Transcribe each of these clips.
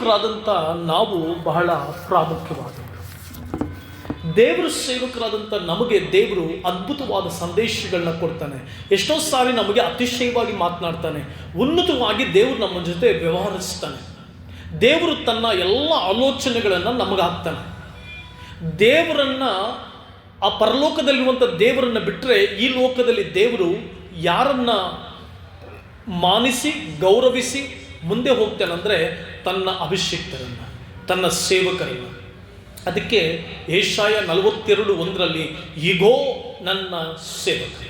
ಸೇವಕರಾದಂಥ ನಾವು ಬಹಳ ಪ್ರಾಮುಖ್ಯವಾದವರು ದೇವರ ಸೇವಕರಾದಂಥ ನಮಗೆ ದೇವರು ಅದ್ಭುತವಾದ ಸಂದೇಶಗಳನ್ನ ಕೊಡ್ತಾನೆ. ಎಷ್ಟೋ ಸಾರಿ ನಮಗೆ ಅತಿಶಯವಾಗಿ ಮಾತನಾಡ್ತಾನೆ. ಉನ್ನತವಾಗಿ ದೇವರು ನಮ್ಮ ಜೊತೆ ವ್ಯವಹರಿಸ್ತಾನೆ. ದೇವರು ತನ್ನ ಎಲ್ಲ ಆಲೋಚನೆಗಳನ್ನು ನಮಗೆ ಹಾಕ್ತಾನೆ. ದೇವರನ್ನ, ಆ ಪರಲೋಕದಲ್ಲಿರುವಂಥ ದೇವರನ್ನ ಬಿಟ್ಟರೆ ಈ ಲೋಕದಲ್ಲಿ ದೇವರು ಯಾರನ್ನ ಮಾನಿಸಿ, ಗೌರವಿಸಿ ಮುಂದೆ ಹೋಗ್ತಾನಂದರೆ ತನ್ನ ಅಭಿಷೇಕ್ತರನ್ನು, ತನ್ನ ಸೇವಕರನ್ನು. ಅದಕ್ಕೆ ಏಷಾಯ ನಲವತ್ತೆರಡು ಒಂದರಲ್ಲಿ, ಈಗೋ ನನ್ನ ಸೇವಕ.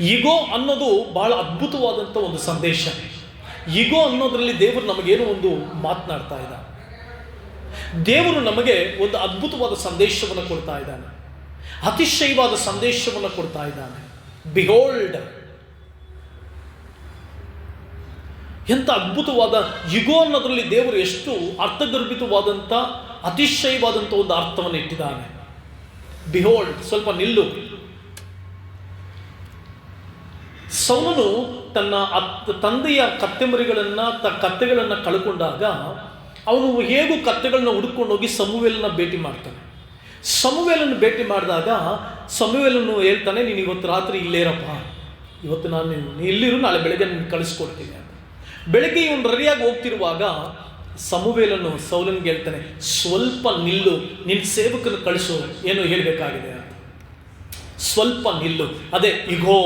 ಈಗೋ ಅನ್ನೋದು ಬಹಳ ಅದ್ಭುತವಾದಂಥ ಒಂದು ಸಂದೇಶ. ಈಗೋ ಅನ್ನೋದರಲ್ಲಿ ದೇವರು ನಮಗೇನು ಒಂದು ಮಾತನಾಡ್ತಾ ಇದ್ದಾನೆ. ದೇವರು ನಮಗೆ ಒಂದು ಅದ್ಭುತವಾದ ಸಂದೇಶವನ್ನು ಕೊಡ್ತಾ ಇದ್ದಾನೆ. ಅತಿಶಯವಾದ ಸಂದೇಶವನ್ನು ಕೊಡ್ತಾ ಇದ್ದಾನೆ. ಬಿಹೋಲ್ಡ್ ಎಂಥ ಅದ್ಭುತವಾದ ಯುಗೋ ಅನ್ನೋದರಲ್ಲಿ ದೇವರು ಎಷ್ಟು ಅರ್ಥಗರ್ಭಿತವಾದಂಥ, ಅತಿಶಯವಾದಂಥ ಒಂದು ಅರ್ಥವನ್ನು ಇಟ್ಟಿದ್ದಾನೆ. ಬಿಹೋಲ್ಡ್ ಸ್ವಲ್ಪ ನಿಲ್ಲು. ಸೌನನು ತನ್ನ ಅತ್, ತಂದೆಯ ಕತ್ತೆಮರಿಗಳನ್ನು, ತ ಕತ್ತೆಗಳನ್ನು ಕಳ್ಕೊಂಡಾಗ ಅವನು ಹೇಗೂ ಕತ್ತೆಗಳನ್ನ ಹುಡ್ಕೊಂಡು ಹೋಗಿ ಸಮುವೇಲನ್ನ ಭೇಟಿ ಮಾಡ್ತಾನೆ. ಸಮುವೇಲನ್ನು ಭೇಟಿ ಮಾಡಿದಾಗ ಸಮುವೇಲನ್ನು ಹೇಳ್ತಾನೆ, ನೀನು ಇವತ್ತು ರಾತ್ರಿ ಇಲ್ಲೇರಪ್ಪ. ಇವತ್ತು ನಾನು ನೀನು ಇಲ್ಲಿರು, ನಾಳೆ ಬೆಳಗ್ಗೆ ನಿನ್ನ ಕಳಿಸ್ಕೊಡ್ತೀನಿ. ಬೆಳಗ್ಗೆ ಇವನು ರೆಡಿಯಾಗಿ ಹೋಗ್ತಿರುವಾಗ ಸಮುವೇಲನು ಸೌಲನ್ ಹೇಳ್ತಾನೆ ಸ್ವಲ್ಪ ನಿಲ್ಲು ನಿನ್ನ ಸೇವಕನ ಕಳಿಸು, ಏನು ಹೇಳಬೇಕಾಗಿದೆ ಅಂತ. ಸ್ವಲ್ಪ ನಿಲ್ಲು. ಅದೇ, ಇಗೋ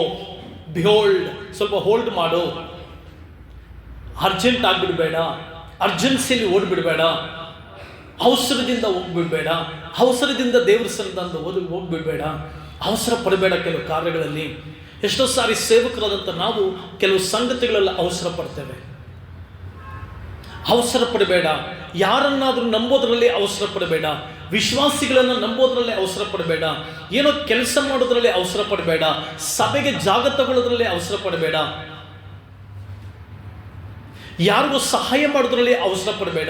ಬಿಹೋಲ್ಡ್ ಸ್ವಲ್ಪ ಹೋಲ್ಡ್ ಮಾಡು. ಅರ್ಜೆಂಟ್ ಆಗಿಬಿಡ್ಬೇಡ. ಅರ್ಜೆನ್ಸಿಯಲ್ಲಿ ಓಡ್ಬಿಡ್ಬೇಡ. ಅವಸರದಿಂದ ಹೋಗ್ಬಿಡ್ಬೇಡ. ಅವಸರದಿಂದ ದೇವ್ರ ಸನ್ನಿಧಾನದ ಓದಿ ಹೋಗ್ಬಿಡ್ಬೇಡ. ಅವಸರ ಪಡಬೇಡ ಕೆಲವು ಕಾರ್ಯಗಳಲ್ಲಿ. ಎಷ್ಟೋ ಸಾರಿ ಸೇವಕರಾದಂಥ ನಾವು ಕೆಲವು ಸಂಗತಿಗಳೆಲ್ಲ ಅವಸರ ಪಡ್ತೇವೆ. ಅವಸರ ಪಡಬೇಡ. ಯಾರನ್ನಾದರೂ ನಂಬೋದ್ರಲ್ಲಿ ಅವಸರ ಪಡಬೇಡ. ವಿಶ್ವಾಸಿಗಳನ್ನು ನಂಬೋದ್ರಲ್ಲಿ ಅವಸರ ಪಡಬೇಡ. ಏನೋ ಕೆಲಸ ಮಾಡೋದ್ರಲ್ಲಿ ಅವಸರ ಪಡಬೇಡ. ಸಭೆಗೆ ಜಾಗ ತಗೊಳ್ಳೋದ್ರಲ್ಲಿ ಅವಸರ ಪಡಬೇಡ. ಯಾರಿಗೂ ಸಹಾಯ ಮಾಡೋದ್ರಲ್ಲಿ ಅವಸರ ಪಡಬೇಡ.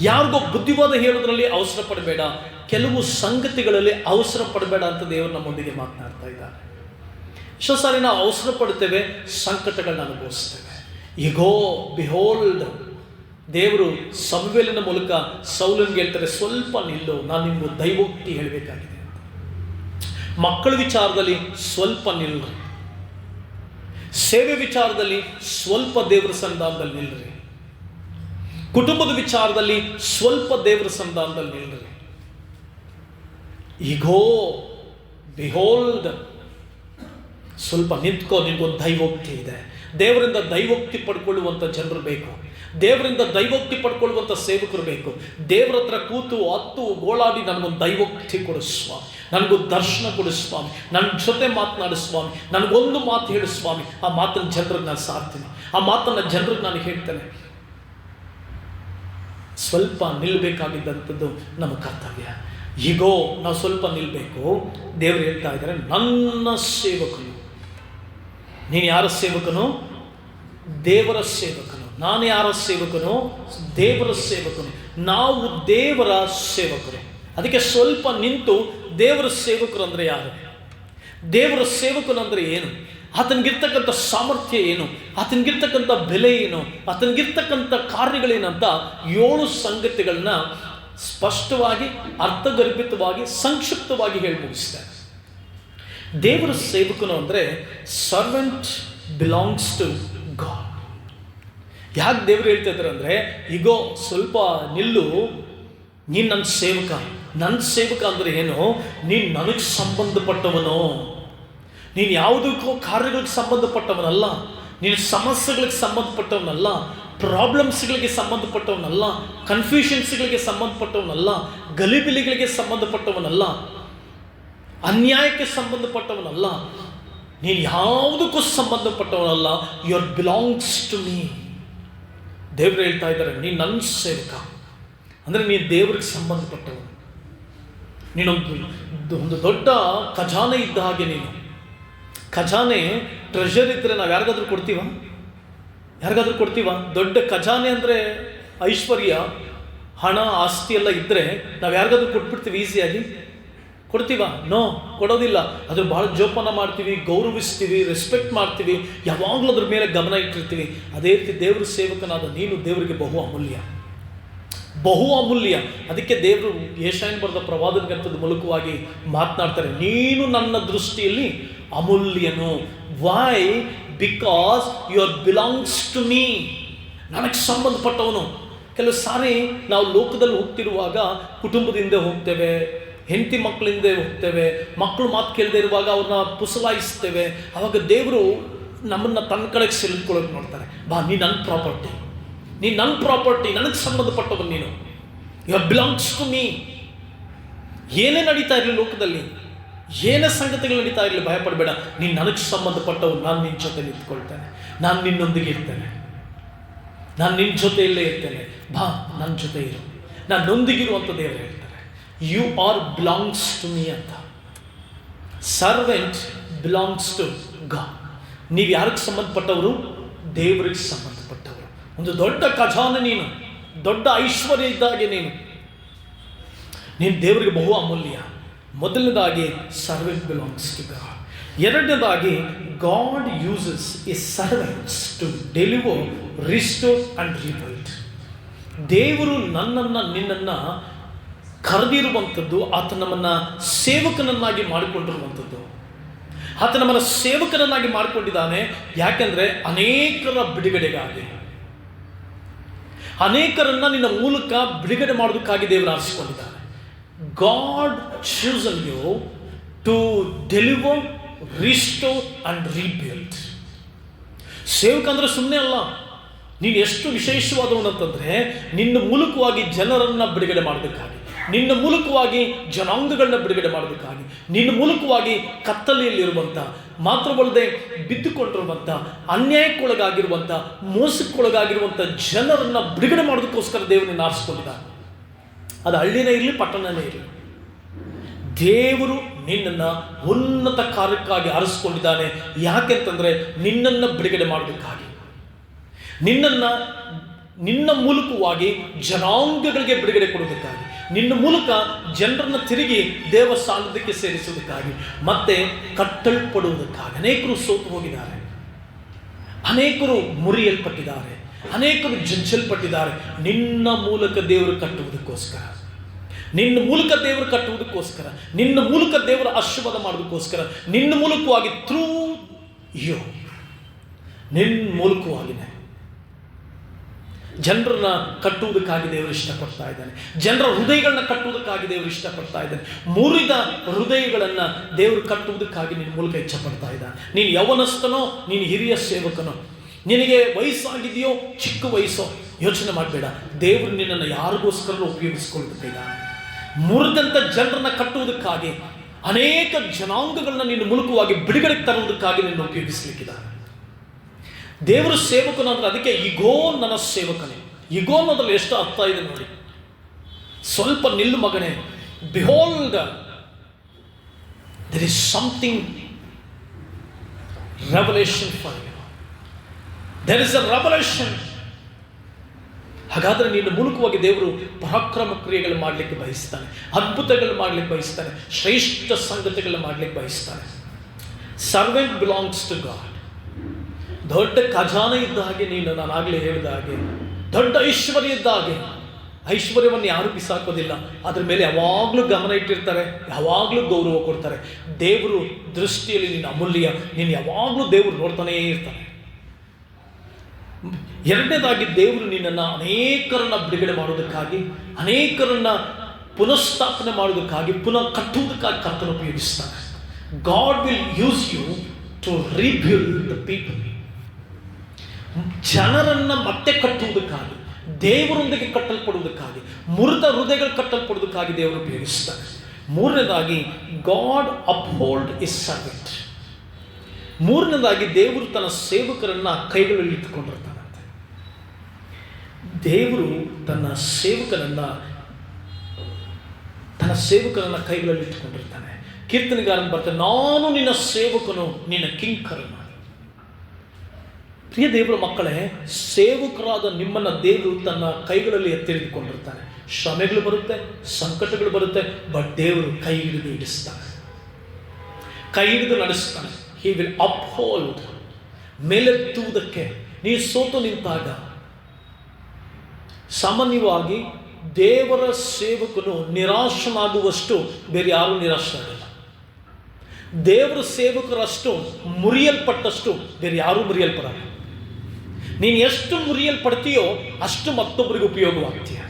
ಯಾರಿಗೋ ಬುದ್ಧಿವಾದ ಹೇಳೋದ್ರಲ್ಲಿ ಅವಸರ ಪಡಬೇಡ. ಕೆಲವು ಸಂಗತಿಗಳಲ್ಲಿ ಅವಸರ ಪಡಬೇಡ ಅಂತ ದೇವರು ನಮ್ಮೊಂದಿಗೆ ಮಾತನಾಡ್ತಾ ಇದ್ದಾರೆ. ಎಷ್ಟೋ ಸಾರಿ ನಾವು ಅವಸರ ಪಡ್ತೇವೆ ಸಂಕಟಗಳನ್ನ ಅನುಭವಿಸ್ತೇವೆ. ಈಗೋ ಬಿಹೋಲ್ಡ್ ದೇವರು ಸಂವೇಲನ ಮೂಲಕ ಸೌಲನ್ಗೆ ಹೇಳ್ತಾರೆ, ಸ್ವಲ್ಪ ನಿಲ್ಲು, ನಾನು ನಿಮ್ಗೆ ದೈವೋಕ್ತಿ ಹೇಳಬೇಕಾಗಿದೆ ಮಕ್ಕಳ ವಿಚಾರದಲ್ಲಿ ಸ್ವಲ್ಪ ನಿಲ್ಲು. ಸೇವೆ ವಿಚಾರದಲ್ಲಿ ಸ್ವಲ್ಪ ದೇವರ ಸಂಧಾನದಲ್ಲಿ ನಿಲ್ಲರಿ ಕುಟುಂಬದ ವಿಚಾರದಲ್ಲಿ ಸ್ವಲ್ಪ ದೇವರ ಸಂಧಾನದಲ್ಲಿ ನಿಲ್ಲರಿ ಈಗೋ ಬಿಹೋಲ್ಡ್ ಸ್ವಲ್ಪ ನಿಂತ್ಕೋ, ನಿನ್ಗೊಂದು ದೈವೋಕ್ತಿ ಇದೆ. ದೇವರಿಂದ ದೈವೋಕ್ತಿ ಪಡ್ಕೊಳ್ಳುವಂಥ ಜನರು ಬೇಕು. ದೇವರಿಂದ ದೈವೋಕ್ತಿ ಪಡ್ಕೊಳ್ಳುವಂಥ ಸೇವಕರು ಬೇಕು. ದೇವರ ಹತ್ರ ಕೂತು ಹತ್ತು ಗೋಳಾಡಿ ನನಗೊಂದು ದೈವೋಕ್ತಿ ಕೊಡು ಸ್ವಾಮಿ. ನನಗೂ ದರ್ಶನ ಕೊಡು ಸ್ವಾಮಿ. ನನ್ನ ಜೊತೆ ಮಾತನಾಡು ಸ್ವಾಮಿ. ನನಗೊಂದು ಮಾತು ಹೇಳು ಸ್ವಾಮಿ. ಆ ಮಾತನ್ನು ಜನರಿಗೆ ನಾನು ಸಾರ್ತೀನಿ ಆ ಮಾತನ್ನು ಜನರಿಗೆ ನಾನು ಹೇಳ್ತೇನೆ. ಸ್ವಲ್ಪ ನಿಲ್ಲಬೇಕಾಗಿದ್ದಂಥದ್ದು ನಮ್ಮ ಕರ್ತವ್ಯ. ಈಗೋ, ನಾವು ಸ್ವಲ್ಪ ನಿಲ್ಲಬೇಕು ದೇವರು ಹೇಳ್ತಾ ಇದ್ದಾರೆ, ನನ್ನ ಸೇವಕನು ನೀನು ಯಾರ ಸೇವಕನು? ದೇವರ ಸೇವಕನು. ನಾನು ಯಾರ ಸೇವಕನು? ದೇವರ ಸೇವಕನು. ನಾವು ದೇವರ ಸೇವಕರು. ಅದಕ್ಕೆ ಸ್ವಲ್ಪ ನಿಂತು ದೇವರ ಸೇವಕರು ಅಂದರೆ ಯಾರು? ದೇವರ ಸೇವಕನು ಅಂದರೆ ಏನು? ಆತನಿಗಿರ್ತಕ್ಕಂಥ ಸಾಮರ್ಥ್ಯ ಏನು? ಆತನಿಗಿರ್ತಕ್ಕಂಥ ಬೆಲೆ ಏನು? ಆತನಿಗಿರ್ತಕ್ಕಂಥ ಕಾರ್ಯಗಳೇನಂತ ಏಳು ಸಂಗತಿಗಳನ್ನ ಸ್ಪಷ್ಟವಾಗಿ, ಅರ್ಥಗರ್ಭಿತವಾಗಿ, ಸಂಕ್ಷಿಪ್ತವಾಗಿ ಹೇಳಿ ಮುಗಿಸ್ತಾರೆ ದೇವರ ಸೇವಕನು ಅಂದರೆ ಸರ್ವೆಂಟ್ ಬಿಲಾಂಗ್ಸ್ ಟು ಗಾಡ್ ಯಾಕೆ ದೇವರು ಹೇಳ್ತಾ ಇದ್ದಾರೆ ಅಂದರೆ ಈಗೋ ಸ್ವಲ್ಪ ನಿಲ್ಲು, ನೀನು ನನ್ನ ಸೇವಕ. ನನ್ನ ಸೇವಕ ಅಂದರೆ ಏನು? ನೀನು ನನಗೆ ಸಂಬಂಧಪಟ್ಟವನು. ನೀನು ಯಾವುದಕ್ಕೂ ಕಾರ್ಯಗಳಿಗೆ ಸಂಬಂಧಪಟ್ಟವನಲ್ಲ. ನೀನು ಸಮಸ್ಯೆಗಳಿಗೆ ಸಂಬಂಧಪಟ್ಟವನಲ್ಲ. ಪ್ರಾಬ್ಲಮ್ಸ್ಗಳಿಗೆ ಸಂಬಂಧಪಟ್ಟವನಲ್ಲ. ಕನ್ಫ್ಯೂಷನ್ಸ್ಗಳಿಗೆ ಸಂಬಂಧಪಟ್ಟವನಲ್ಲ. ಗಲಿಬಿಲಿಗಳಿಗೆ ಸಂಬಂಧಪಟ್ಟವನಲ್ಲ. ಅನ್ಯಾಯಕ್ಕೆ ಸಂಬಂಧಪಟ್ಟವನಲ್ಲ. ನೀನು ಯಾವುದಕ್ಕೂ ಸಂಬಂಧಪಟ್ಟವನಲ್ಲ. You are belongs to me ದೇವರು ಹೇಳ್ತಾ ಇದ್ದಾರೆ, ನೀನು ನನ್ನ ಸೇವಕ. ಅಂದರೆ ನೀನು ದೇವರಿಗೆ ಸಂಬಂಧಪಟ್ಟವನು. ನೀನೊಂದು ಒಂದು ದೊಡ್ಡ ಖಜಾನೆ ಇದ್ದ ಹಾಗೆ ನೀನು. ಖಜಾನೆ ಟ್ರೆಷರ್ ಇದ್ದರೆ ನಾವು ಯಾರಿಗಾದ್ರೂ ಕೊಡ್ತೀವ? ಯಾರಿಗಾದ್ರೂ ಕೊಡ್ತೀವ? ದೊಡ್ಡ ಖಜಾನೆ ಅಂದರೆ ಐಶ್ವರ್ಯ, ಹಣ, ಆಸ್ತಿ ಎಲ್ಲ ಇದ್ದರೆ ನಾವು ಯಾರಿಗಾದ್ರೂ ಕೊಟ್ಬಿಡ್ತೀವಿ ಈಸಿಯಾಗಿ ಕೊಡ್ತೀವ? ನೋ, ಕೊಡೋದಿಲ್ಲ. ಅದ್ರ ಭಾಳ ಜೋಪಾನ ಮಾಡ್ತೀವಿ, ಗೌರವಿಸ್ತೀವಿ ರೆಸ್ಪೆಕ್ಟ್ ಮಾಡ್ತೀವಿ, ಯಾವಾಗಲೂ ಅದ್ರ ಮೇಲೆ ಗಮನ ಇಟ್ಟಿರ್ತೀವಿ. ಅದೇ ರೀತಿ ದೇವ್ರ ಸೇವಕನಾದ ನೀನು ದೇವರಿಗೆ ಬಹು ಅಮೂಲ್ಯ. ಬಹು ಅಮೂಲ್ಯ. ಅದಕ್ಕೆ ದೇವರು ಏಷಾಯನ್ ಬರೆದ ಪ್ರವಾದನ ಗ್ರಂಥದ ಮೂಲಕವಾಗಿ ಮಾತನಾಡ್ತಾರೆ. ನೀನು ನನ್ನ ದೃಷ್ಟಿಯಲ್ಲಿ ಅಮೂಲ್ಯನು. Why because you are belongs to me ನನಗೆ ಸಂಬಂಧಪಟ್ಟವನು. ಕೆಲವು ಸಾರಿ ನಾವು ಲೋಕದಲ್ಲಿ ಹೋಗ್ತಿರುವಾಗ ಕುಟುಂಬದಿಂದ ಹೋಗ್ತೇವೆ. ಹೆಂಡತಿ ಮಕ್ಕಳಿಂದ ಹೋಗ್ತೇವೆ, ಮಕ್ಕಳು ಮಾತು ಕೇಳದೆ ಇರುವಾಗ ಅವ್ರನ್ನ ಪುಸಲಾಯಿಸ್ತೇವೆ. ಅವಾಗ ದೇವರು ನಮ್ಮನ್ನು ತನ್ನ ಕಡೆಗೆ ಸೆಳೆದುಕೊಳ್ಳೋಕೆ ನೋಡ್ತಾರೆ. ಬಾ, ನೀ ನನ್ನ ಪ್ರಾಪರ್ಟಿ ನೀ ನನ್ನ ಪ್ರಾಪರ್ಟಿ ನನಗೆ ಸಂಬಂಧಪಟ್ಟವನು ನೀನು. ಯು ಬಿಲಾಂಗ್ಸ್ ಟು ಮೀ ಏನೇ ನಡೀತಾ ಇರಲಿ ಲೋಕದಲ್ಲಿ, ಏನೇ ಸಂಗತಿಗಳು ನಡೀತಾ ಇರಲಿ ಭಯಪಡಬೇಡ. ನೀನು ನನಗೆ ಸಂಬಂಧಪಟ್ಟವು ನಾನು ನಿನ್ನ ಜೊತೆ ನಿಂತ್ಕೊಳ್ತೇನೆ. ನಾನು ನಿನ್ನೊಂದಿಗೆ ಇರ್ತೇನೆ. ನಾನು ನಿನ್ನ ಜೊತೆಯಲ್ಲೇ ಇರ್ತೇನೆ. ಬಾ ನನ್ನ ಜೊತೆ ಇರು. ನಾನು ನೊಂದಿಗಿರುವಂಥ ದೇವರು. You are belongs to me ಅಂತ. ಸರ್ವೆಂಟ್ ಬಿಲಾಂಗ್ಸ್ ಟು ಗಾಡ್ ನೀವು ಯಾರಿಗೆ ಸಂಬಂಧಪಟ್ಟವರು? ದೇವರಿಗೆ ಸಂಬಂಧಪಟ್ಟವರು. ಒಂದು ದೊಡ್ಡ ಖಜಾನೆ ನೀನು. ದೊಡ್ಡ ಐಶ್ವರ್ಯ ಇದ್ದಾಗೆ ನೀನು. ನೀನು ದೇವರಿಗೆ ಬಹು ಅಮೂಲ್ಯ. ಮೊದಲನೇದಾಗಿ ಸರ್ವೆಂಟ್ ಬಿಲಾಂಗ್ಸ್ ಟು ಗಾಡ್ ಎರಡನೇದಾಗಿ God uses a servants to deliver restore and rebuilt ದೇವರು ನನ್ನನ್ನು, ನಿನ್ನನ್ನು ಕರೆದಿರುವಂಥದ್ದು ಆತ ನಮ್ಮನ್ನು ಸೇವಕನನ್ನಾಗಿ ಮಾಡಿಕೊಂಡಿರುವಂಥದ್ದು. ಆತ ನಮ್ಮನ್ನು ಸೇವಕನನ್ನಾಗಿ ಮಾಡಿಕೊಂಡಿದ್ದಾನೆ. ಯಾಕೆಂದರೆ ಅನೇಕರ ಬಿಡುಗಡೆಗಾಗಿ. ಅನೇಕರನ್ನ ನಿನ್ನ ಮೂಲಕ ಬಿಡುಗಡೆ ಮಾಡೋದಕ್ಕಾಗಿ ದೇವರು ಆರಿಸಿಕೊಂಡಿದ್ದಾನೆ. God chosen you to deliver restore and rebuild ಸೇವಕ ಅಂದರೆ ಸುಮ್ಮನೆ ಅಲ್ಲ. ನೀನು ಎಷ್ಟು ವಿಶೇಷವಾದವನು ಅಂತಂದರೆ ನಿನ್ನ ಮೂಲಕವಾಗಿ ಜನರನ್ನು ಬಿಡುಗಡೆ ಮಾಡೋದಕ್ಕಾಗಿ. ನಿನ್ನ ಮೂಲಕವಾಗಿ ಜನಾಂಗಗಳನ್ನ ಬಿಡುಗಡೆ ಮಾಡಬೇಕಾಗಿ ನಿನ್ನ ಮೂಲಕವಾಗಿ ಕತ್ತಲೆಯಲ್ಲಿರುವಂಥ ಮಾತ್ರವಲ್ಲದೆ ಬಿದ್ದುಕೊಂಡಿರುವಂಥ ಅನ್ಯಾಯಕ್ಕೊಳಗಾಗಿರುವಂಥ ಮೋಸಕ್ಕೊಳಗಾಗಿರುವಂಥ ಜನರನ್ನು ಬಿಡುಗಡೆ ಮಾಡೋದಕ್ಕೋಸ್ಕರ ದೇವರನ್ನು ಆರಿಸ್ಕೊಂಡಿದ್ದಾನೆ. ಅದು ಹಳ್ಳಿನೇ ಇರಲಿ, ಪಟ್ಟಣನೇ ಇರಲಿ. ದೇವರು ನಿನ್ನನ್ನು ಉನ್ನತ ಕಾರ್ಯಕ್ಕಾಗಿ ಆರಿಸ್ಕೊಂಡಿದ್ದಾನೆ. ಯಾಕೆಂತಂದರೆ ನಿನ್ನನ್ನು ಬಿಡುಗಡೆ ಮಾಡಬೇಕಾಗಿ ನಿನ್ನನ್ನು, ನಿನ್ನ ಮೂಲಕವಾಗಿ ಜನಾಂಗಗಳಿಗೆ ಬಿಡುಗಡೆ ಕೊಡೋದಕ್ಕಾಗಿ. ನಿನ್ನ ಮೂಲಕ ಜನರನ್ನು ತಿರುಗಿ ದೇವ ಸಾನ್ನಿಧ್ಯಕ್ಕೆ ಸೇರಿಸುವುದಕ್ಕಾಗಿ, ಮತ್ತೆ ಕಟ್ಟಲ್ಪಡುವುದಕ್ಕಾಗಿ ಅನೇಕರು ಸೋತು ಹೋಗಿದ್ದಾರೆ. ಅನೇಕರು ಮುರಿಯಲ್ಪಟ್ಟಿದ್ದಾರೆ. ಅನೇಕರು ಜಂಚಲ್ಪಟ್ಟಿದ್ದಾರೆ ನಿನ್ನ ಮೂಲಕ ದೇವರು ಕಟ್ಟುವುದಕ್ಕೋಸ್ಕರ. ನಿನ್ನ ಮೂಲಕ ದೇವರು ಕಟ್ಟುವುದಕ್ಕೋಸ್ಕರ. ನಿನ್ನ ಮೂಲಕ ದೇವರ ಆಶೀರ್ವಾದ ಮಾಡೋದಕ್ಕೋಸ್ಕರ ನಿನ್ನ ಮೂಲಕವಾಗಿ ಥ್ರೂ ಯೋ ನಿನ್ನ ಮೂಲಕವಾಗಿನೇ ಜನರನ್ನ ಕಟ್ಟುವುದಕ್ಕಾಗಿ ದೇವರು ಇಷ್ಟಪಡ್ತಾ ಇದ್ದಾನೆ. ಜನರ ಹೃದಯಗಳನ್ನ ಕಟ್ಟುವುದಕ್ಕಾಗಿ ದೇವರು ಇಷ್ಟಪಡ್ತಾ ಇದ್ದಾನೆ. ಮುರಿದ ಹೃದಯಗಳನ್ನು ದೇವರು ಕಟ್ಟುವುದಕ್ಕಾಗಿ ನಿನ್ನ ಮೂಲಕ ಇಚ್ಛಪಡ್ತಾ ಇದ್ದಾನೆ. ನೀನು ಯವನಸ್ಥನೋ, ನೀನು ಹಿರಿಯ ಸೇವಕನೋ, ನಿನಗೆ ವಯಸ್ಸಾಗಿದೆಯೋ, ಚಿಕ್ಕ ವಯಸ್ಸೋ, ಯೋಚನೆ ಮಾಡಬೇಡ. ದೇವರು ನಿನ್ನನ್ನು ಯಾರಿಗೋಸ್ಕರ ಉಪಯೋಗಿಸ್ಕೊಳ್ಬೇಕಾಗಿದ್ದಾನೆ ಮುರಿದಂಥ ಜನರನ್ನ ಕಟ್ಟುವುದಕ್ಕಾಗಿ ಅನೇಕ ಜನಾಂಗಗಳನ್ನ ನಿನ್ನ ಮೂಲಕವಾಗಿ ಬಿಡುಗಡೆಗೆ ತರುವುದಕ್ಕಾಗಿ ನಿನ್ನ ಉಪಯೋಗಿಸ್ಲಿಕ್ಕಿದ್ದಾನೆ ದೇವರು ಸೇವಕನು ಅಂದ್ರೆ ಅದಕ್ಕೆ ಇಗೋ ನನ್ನ ಸೇವಕನೇ. ಇಗೋ ಅನ್ನೋದ್ರಲ್ಲಿ ಎಷ್ಟು ಅರ್ಥ ಇದೆ ನೋಡಿ. ಸ್ವಲ್ಪ ನಿಲ್ಲು ಮಗನೇ. Behold there is something revelation for you there is a revelation ಹಾಗಾದರೆ ನೀನು ಮೂಲಕವಾಗಿ ದೇವರು ಪರಾಕ್ರಮ ಕ್ರಿಯೆಗಳು ಮಾಡಲಿಕ್ಕೆ ಬಯಸ್ತಾನೆ. ಅದ್ಭುತಗಳು ಮಾಡಲಿಕ್ಕೆ ಬಯಸ್ತಾನೆ. ಶ್ರೇಷ್ಠ ಸಂಗತಿಗಳು ಮಾಡಲಿಕ್ಕೆ ಬಯಸ್ತಾನೆ. ಸರ್ವೆಂಟ್ ಬಿಲಾಂಗ್ಸ್ ಟು ಗಾಡ್ ದೊಡ್ಡ ಖಜಾನೆ ಇದ್ದ ಹಾಗೆ ನೀನು ನಾನು ಹೇಳಿದ ಹಾಗೆ, ದೊಡ್ಡ ಐಶ್ವರ್ಯ ಇದ್ದ ಹಾಗೆ. ಐಶ್ವರ್ಯವನ್ನು ಯಾರೂ ಬಿಸಾಕೋದಿಲ್ಲ. ಅದ್ರ ಮೇಲೆ ಯಾವಾಗಲೂ ಗಮನ ಇಟ್ಟಿರ್ತಾರೆ, ಯಾವಾಗಲೂ ಗೌರವ ಕೊಡ್ತಾರೆ. ದೇವರು ದೃಷ್ಟಿಯಲ್ಲಿ ನಿನ್ನ ಅಮೂಲ್ಯ, ನೀನು ಯಾವಾಗಲೂ ದೇವರು ನೋಡ್ತಾನೇ ಇರ್ತಾನೆ. ಎರಡನೇದಾಗಿ ದೇವರು ನಿನ್ನನ್ನು ಅನೇಕರನ್ನ ಬಿಡುಗಡೆ ಮಾಡೋದಕ್ಕಾಗಿ, ಅನೇಕರನ್ನ ಪುನಃಸ್ಥಾಪನೆ ಮಾಡೋದಕ್ಕಾಗಿ, ಪುನಃ ಕಟ್ಟುವುದಕ್ಕಾಗಿ ಕರ್ತನ ಉಪಯೋಗಿಸ್ತಾನೆ. God will use you to rebuild the people ಜನರನ್ನ ಮತ್ತೆ ಕಟ್ಟುವುದಕ್ಕಾಗಿ, ದೇವರೊಂದಿಗೆ ಕಟ್ಟಲ್ಪಡುವುದಕ್ಕಾಗಿ ಮುರಿದ ಹೃದಯಗಳು ಕಟ್ಟಲ್ಪಡುವುದಕ್ಕಾಗಿ ದೇವರು ಉಪಯೋಗಿಸ್ತಾರೆ ಮೂರನೇದಾಗಿ ಗಾಡ್ ಅಪ್ಹೋಲ್ಡ್ ಇಸ್ ಸರ್ವೆಂಟ್ ಮೂರನೇದಾಗಿ, ದೇವರು ತನ್ನ ಸೇವಕರನ್ನ ಕೈಗಳಲ್ಲಿ ಇಟ್ಟುಕೊಂಡಿರ್ತಾನಂತೆ. ದೇವರು ತನ್ನ ಸೇವಕರನ್ನ ತನ್ನ ಸೇವಕರನ್ನ ಕೈಗಳಲ್ಲಿ ಇಟ್ಟುಕೊಂಡಿರ್ತಾನೆ. ಕೀರ್ತನೆಗಾರನ ಬರ್ತಾನೆ, ನಾನು ನಿನ್ನ ಸೇವಕನು, ನಿನ್ನ ಕಿಂಕರನು. ಪ್ರಿಯ ದೇವರ ಮಕ್ಕಳೇ, ಸೇವಕರಾದ ನಿಮ್ಮನ್ನ ದೇವರು ತನ್ನ ಕೈಗಳಲ್ಲಿ ಎತ್ತಿರಿದುಕೊಂಡಿರ್ತಾನೆ ಶ್ರಮೆಗಳು ಬರುತ್ತೆ, ಸಂಕಟಗಳು ಬರುತ್ತೆ ಬಟ್ ದೇವರು ಕೈ ಹಿಡಿದು ಇಡಿಸ್ತಾನೆ ಕೈ ಹಿಡಿದು ನಡೆಸ್ತಾನೆ. ಹಿ ವಿಲ್ ಅಪ್ಹೋಲ್ಡ್ ಮೇಲೆತ್ತುವುದಕ್ಕೆ. ನೀವು ಸೋತು ನಿಂತಾಗ ಸಾಮಾನ್ಯವಾಗಿ ದೇವರ ಸೇವಕನು ನಿರಾಶನಾಗುವಷ್ಟು ಬೇರೆ ಯಾರೂ ನಿರಾಶನಾಗಿಲ್ಲ ದೇವರ ಸೇವಕರಷ್ಟು ಮುರಿಯಲ್ಪಟ್ಟಷ್ಟು ಬೇರೆ ಯಾರೂ ಮುರಿಯಲ್ಪಡಲ್ಲ. ನೀನು ಎಷ್ಟು ಮುರಿಯಲ್ಪಡ್ತೀಯೋ ಅಷ್ಟು ಮತ್ತೊಬ್ಬರಿಗೆ ಉಪಯೋಗವಾಗ್ತೀಯ.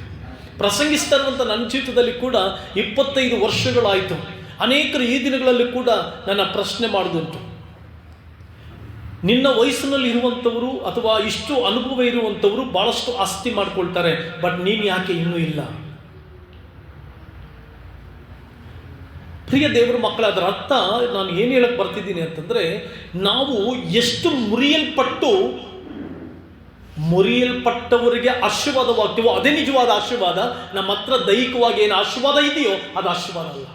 ಪ್ರಸಂಗಿಸ್ತಾ ನನ್ನ ಜೀವಿತದಲ್ಲಿ ಕೂಡ ಇಪ್ಪತ್ತೈದು ವರ್ಷಗಳಾಯಿತು. ಅನೇಕರು ಈ ದಿನಗಳಲ್ಲಿ ಕೂಡ ನನ್ನ ಪ್ರಶ್ನೆ ಮಾಡಿದಂತು ನಿನ್ನ ವಯಸ್ಸಿನಲ್ಲಿ ಇರುವಂಥವರು ಅಥವಾ ಇಷ್ಟು ಅನುಭವ ಇರುವಂಥವರು ಭಾಳಷ್ಟು ಆಸ್ತಿ ಮಾಡ್ಕೊಳ್ತಾರೆ, ಬಟ್ ನೀನು ಯಾಕೆ ಇನ್ನೂ ಇಲ್ಲ? ಪ್ರಿಯ ದೇವರ ಮಕ್ಕಳ, ಅದರ ಅರ್ಥ ನಾನು ಏನು ಹೇಳಕ್ಕೆ ಬರ್ತಿದ್ದೀನಿ ಅಂತಂದರೆ, ನಾವು ಎಷ್ಟು ಮುರಿಯಲ್ಪಟ್ಟು ಮುರಿಯಲ್ಪಟ್ಟವರಿಗೆ ಆಶೀರ್ವಾದವಾಗ್ತೀವೋ ಅದೇ ನಿಜವಾದ ಆಶೀರ್ವಾದ? ನಮ್ಮ ಹತ್ರ ದೈಹಿಕವಾಗಿ ಏನು ಆಶೀರ್ವಾದ ಇದೆಯೋ, ಅದು ಆಶೀರ್ವಾದ ಅಲ್ಲ.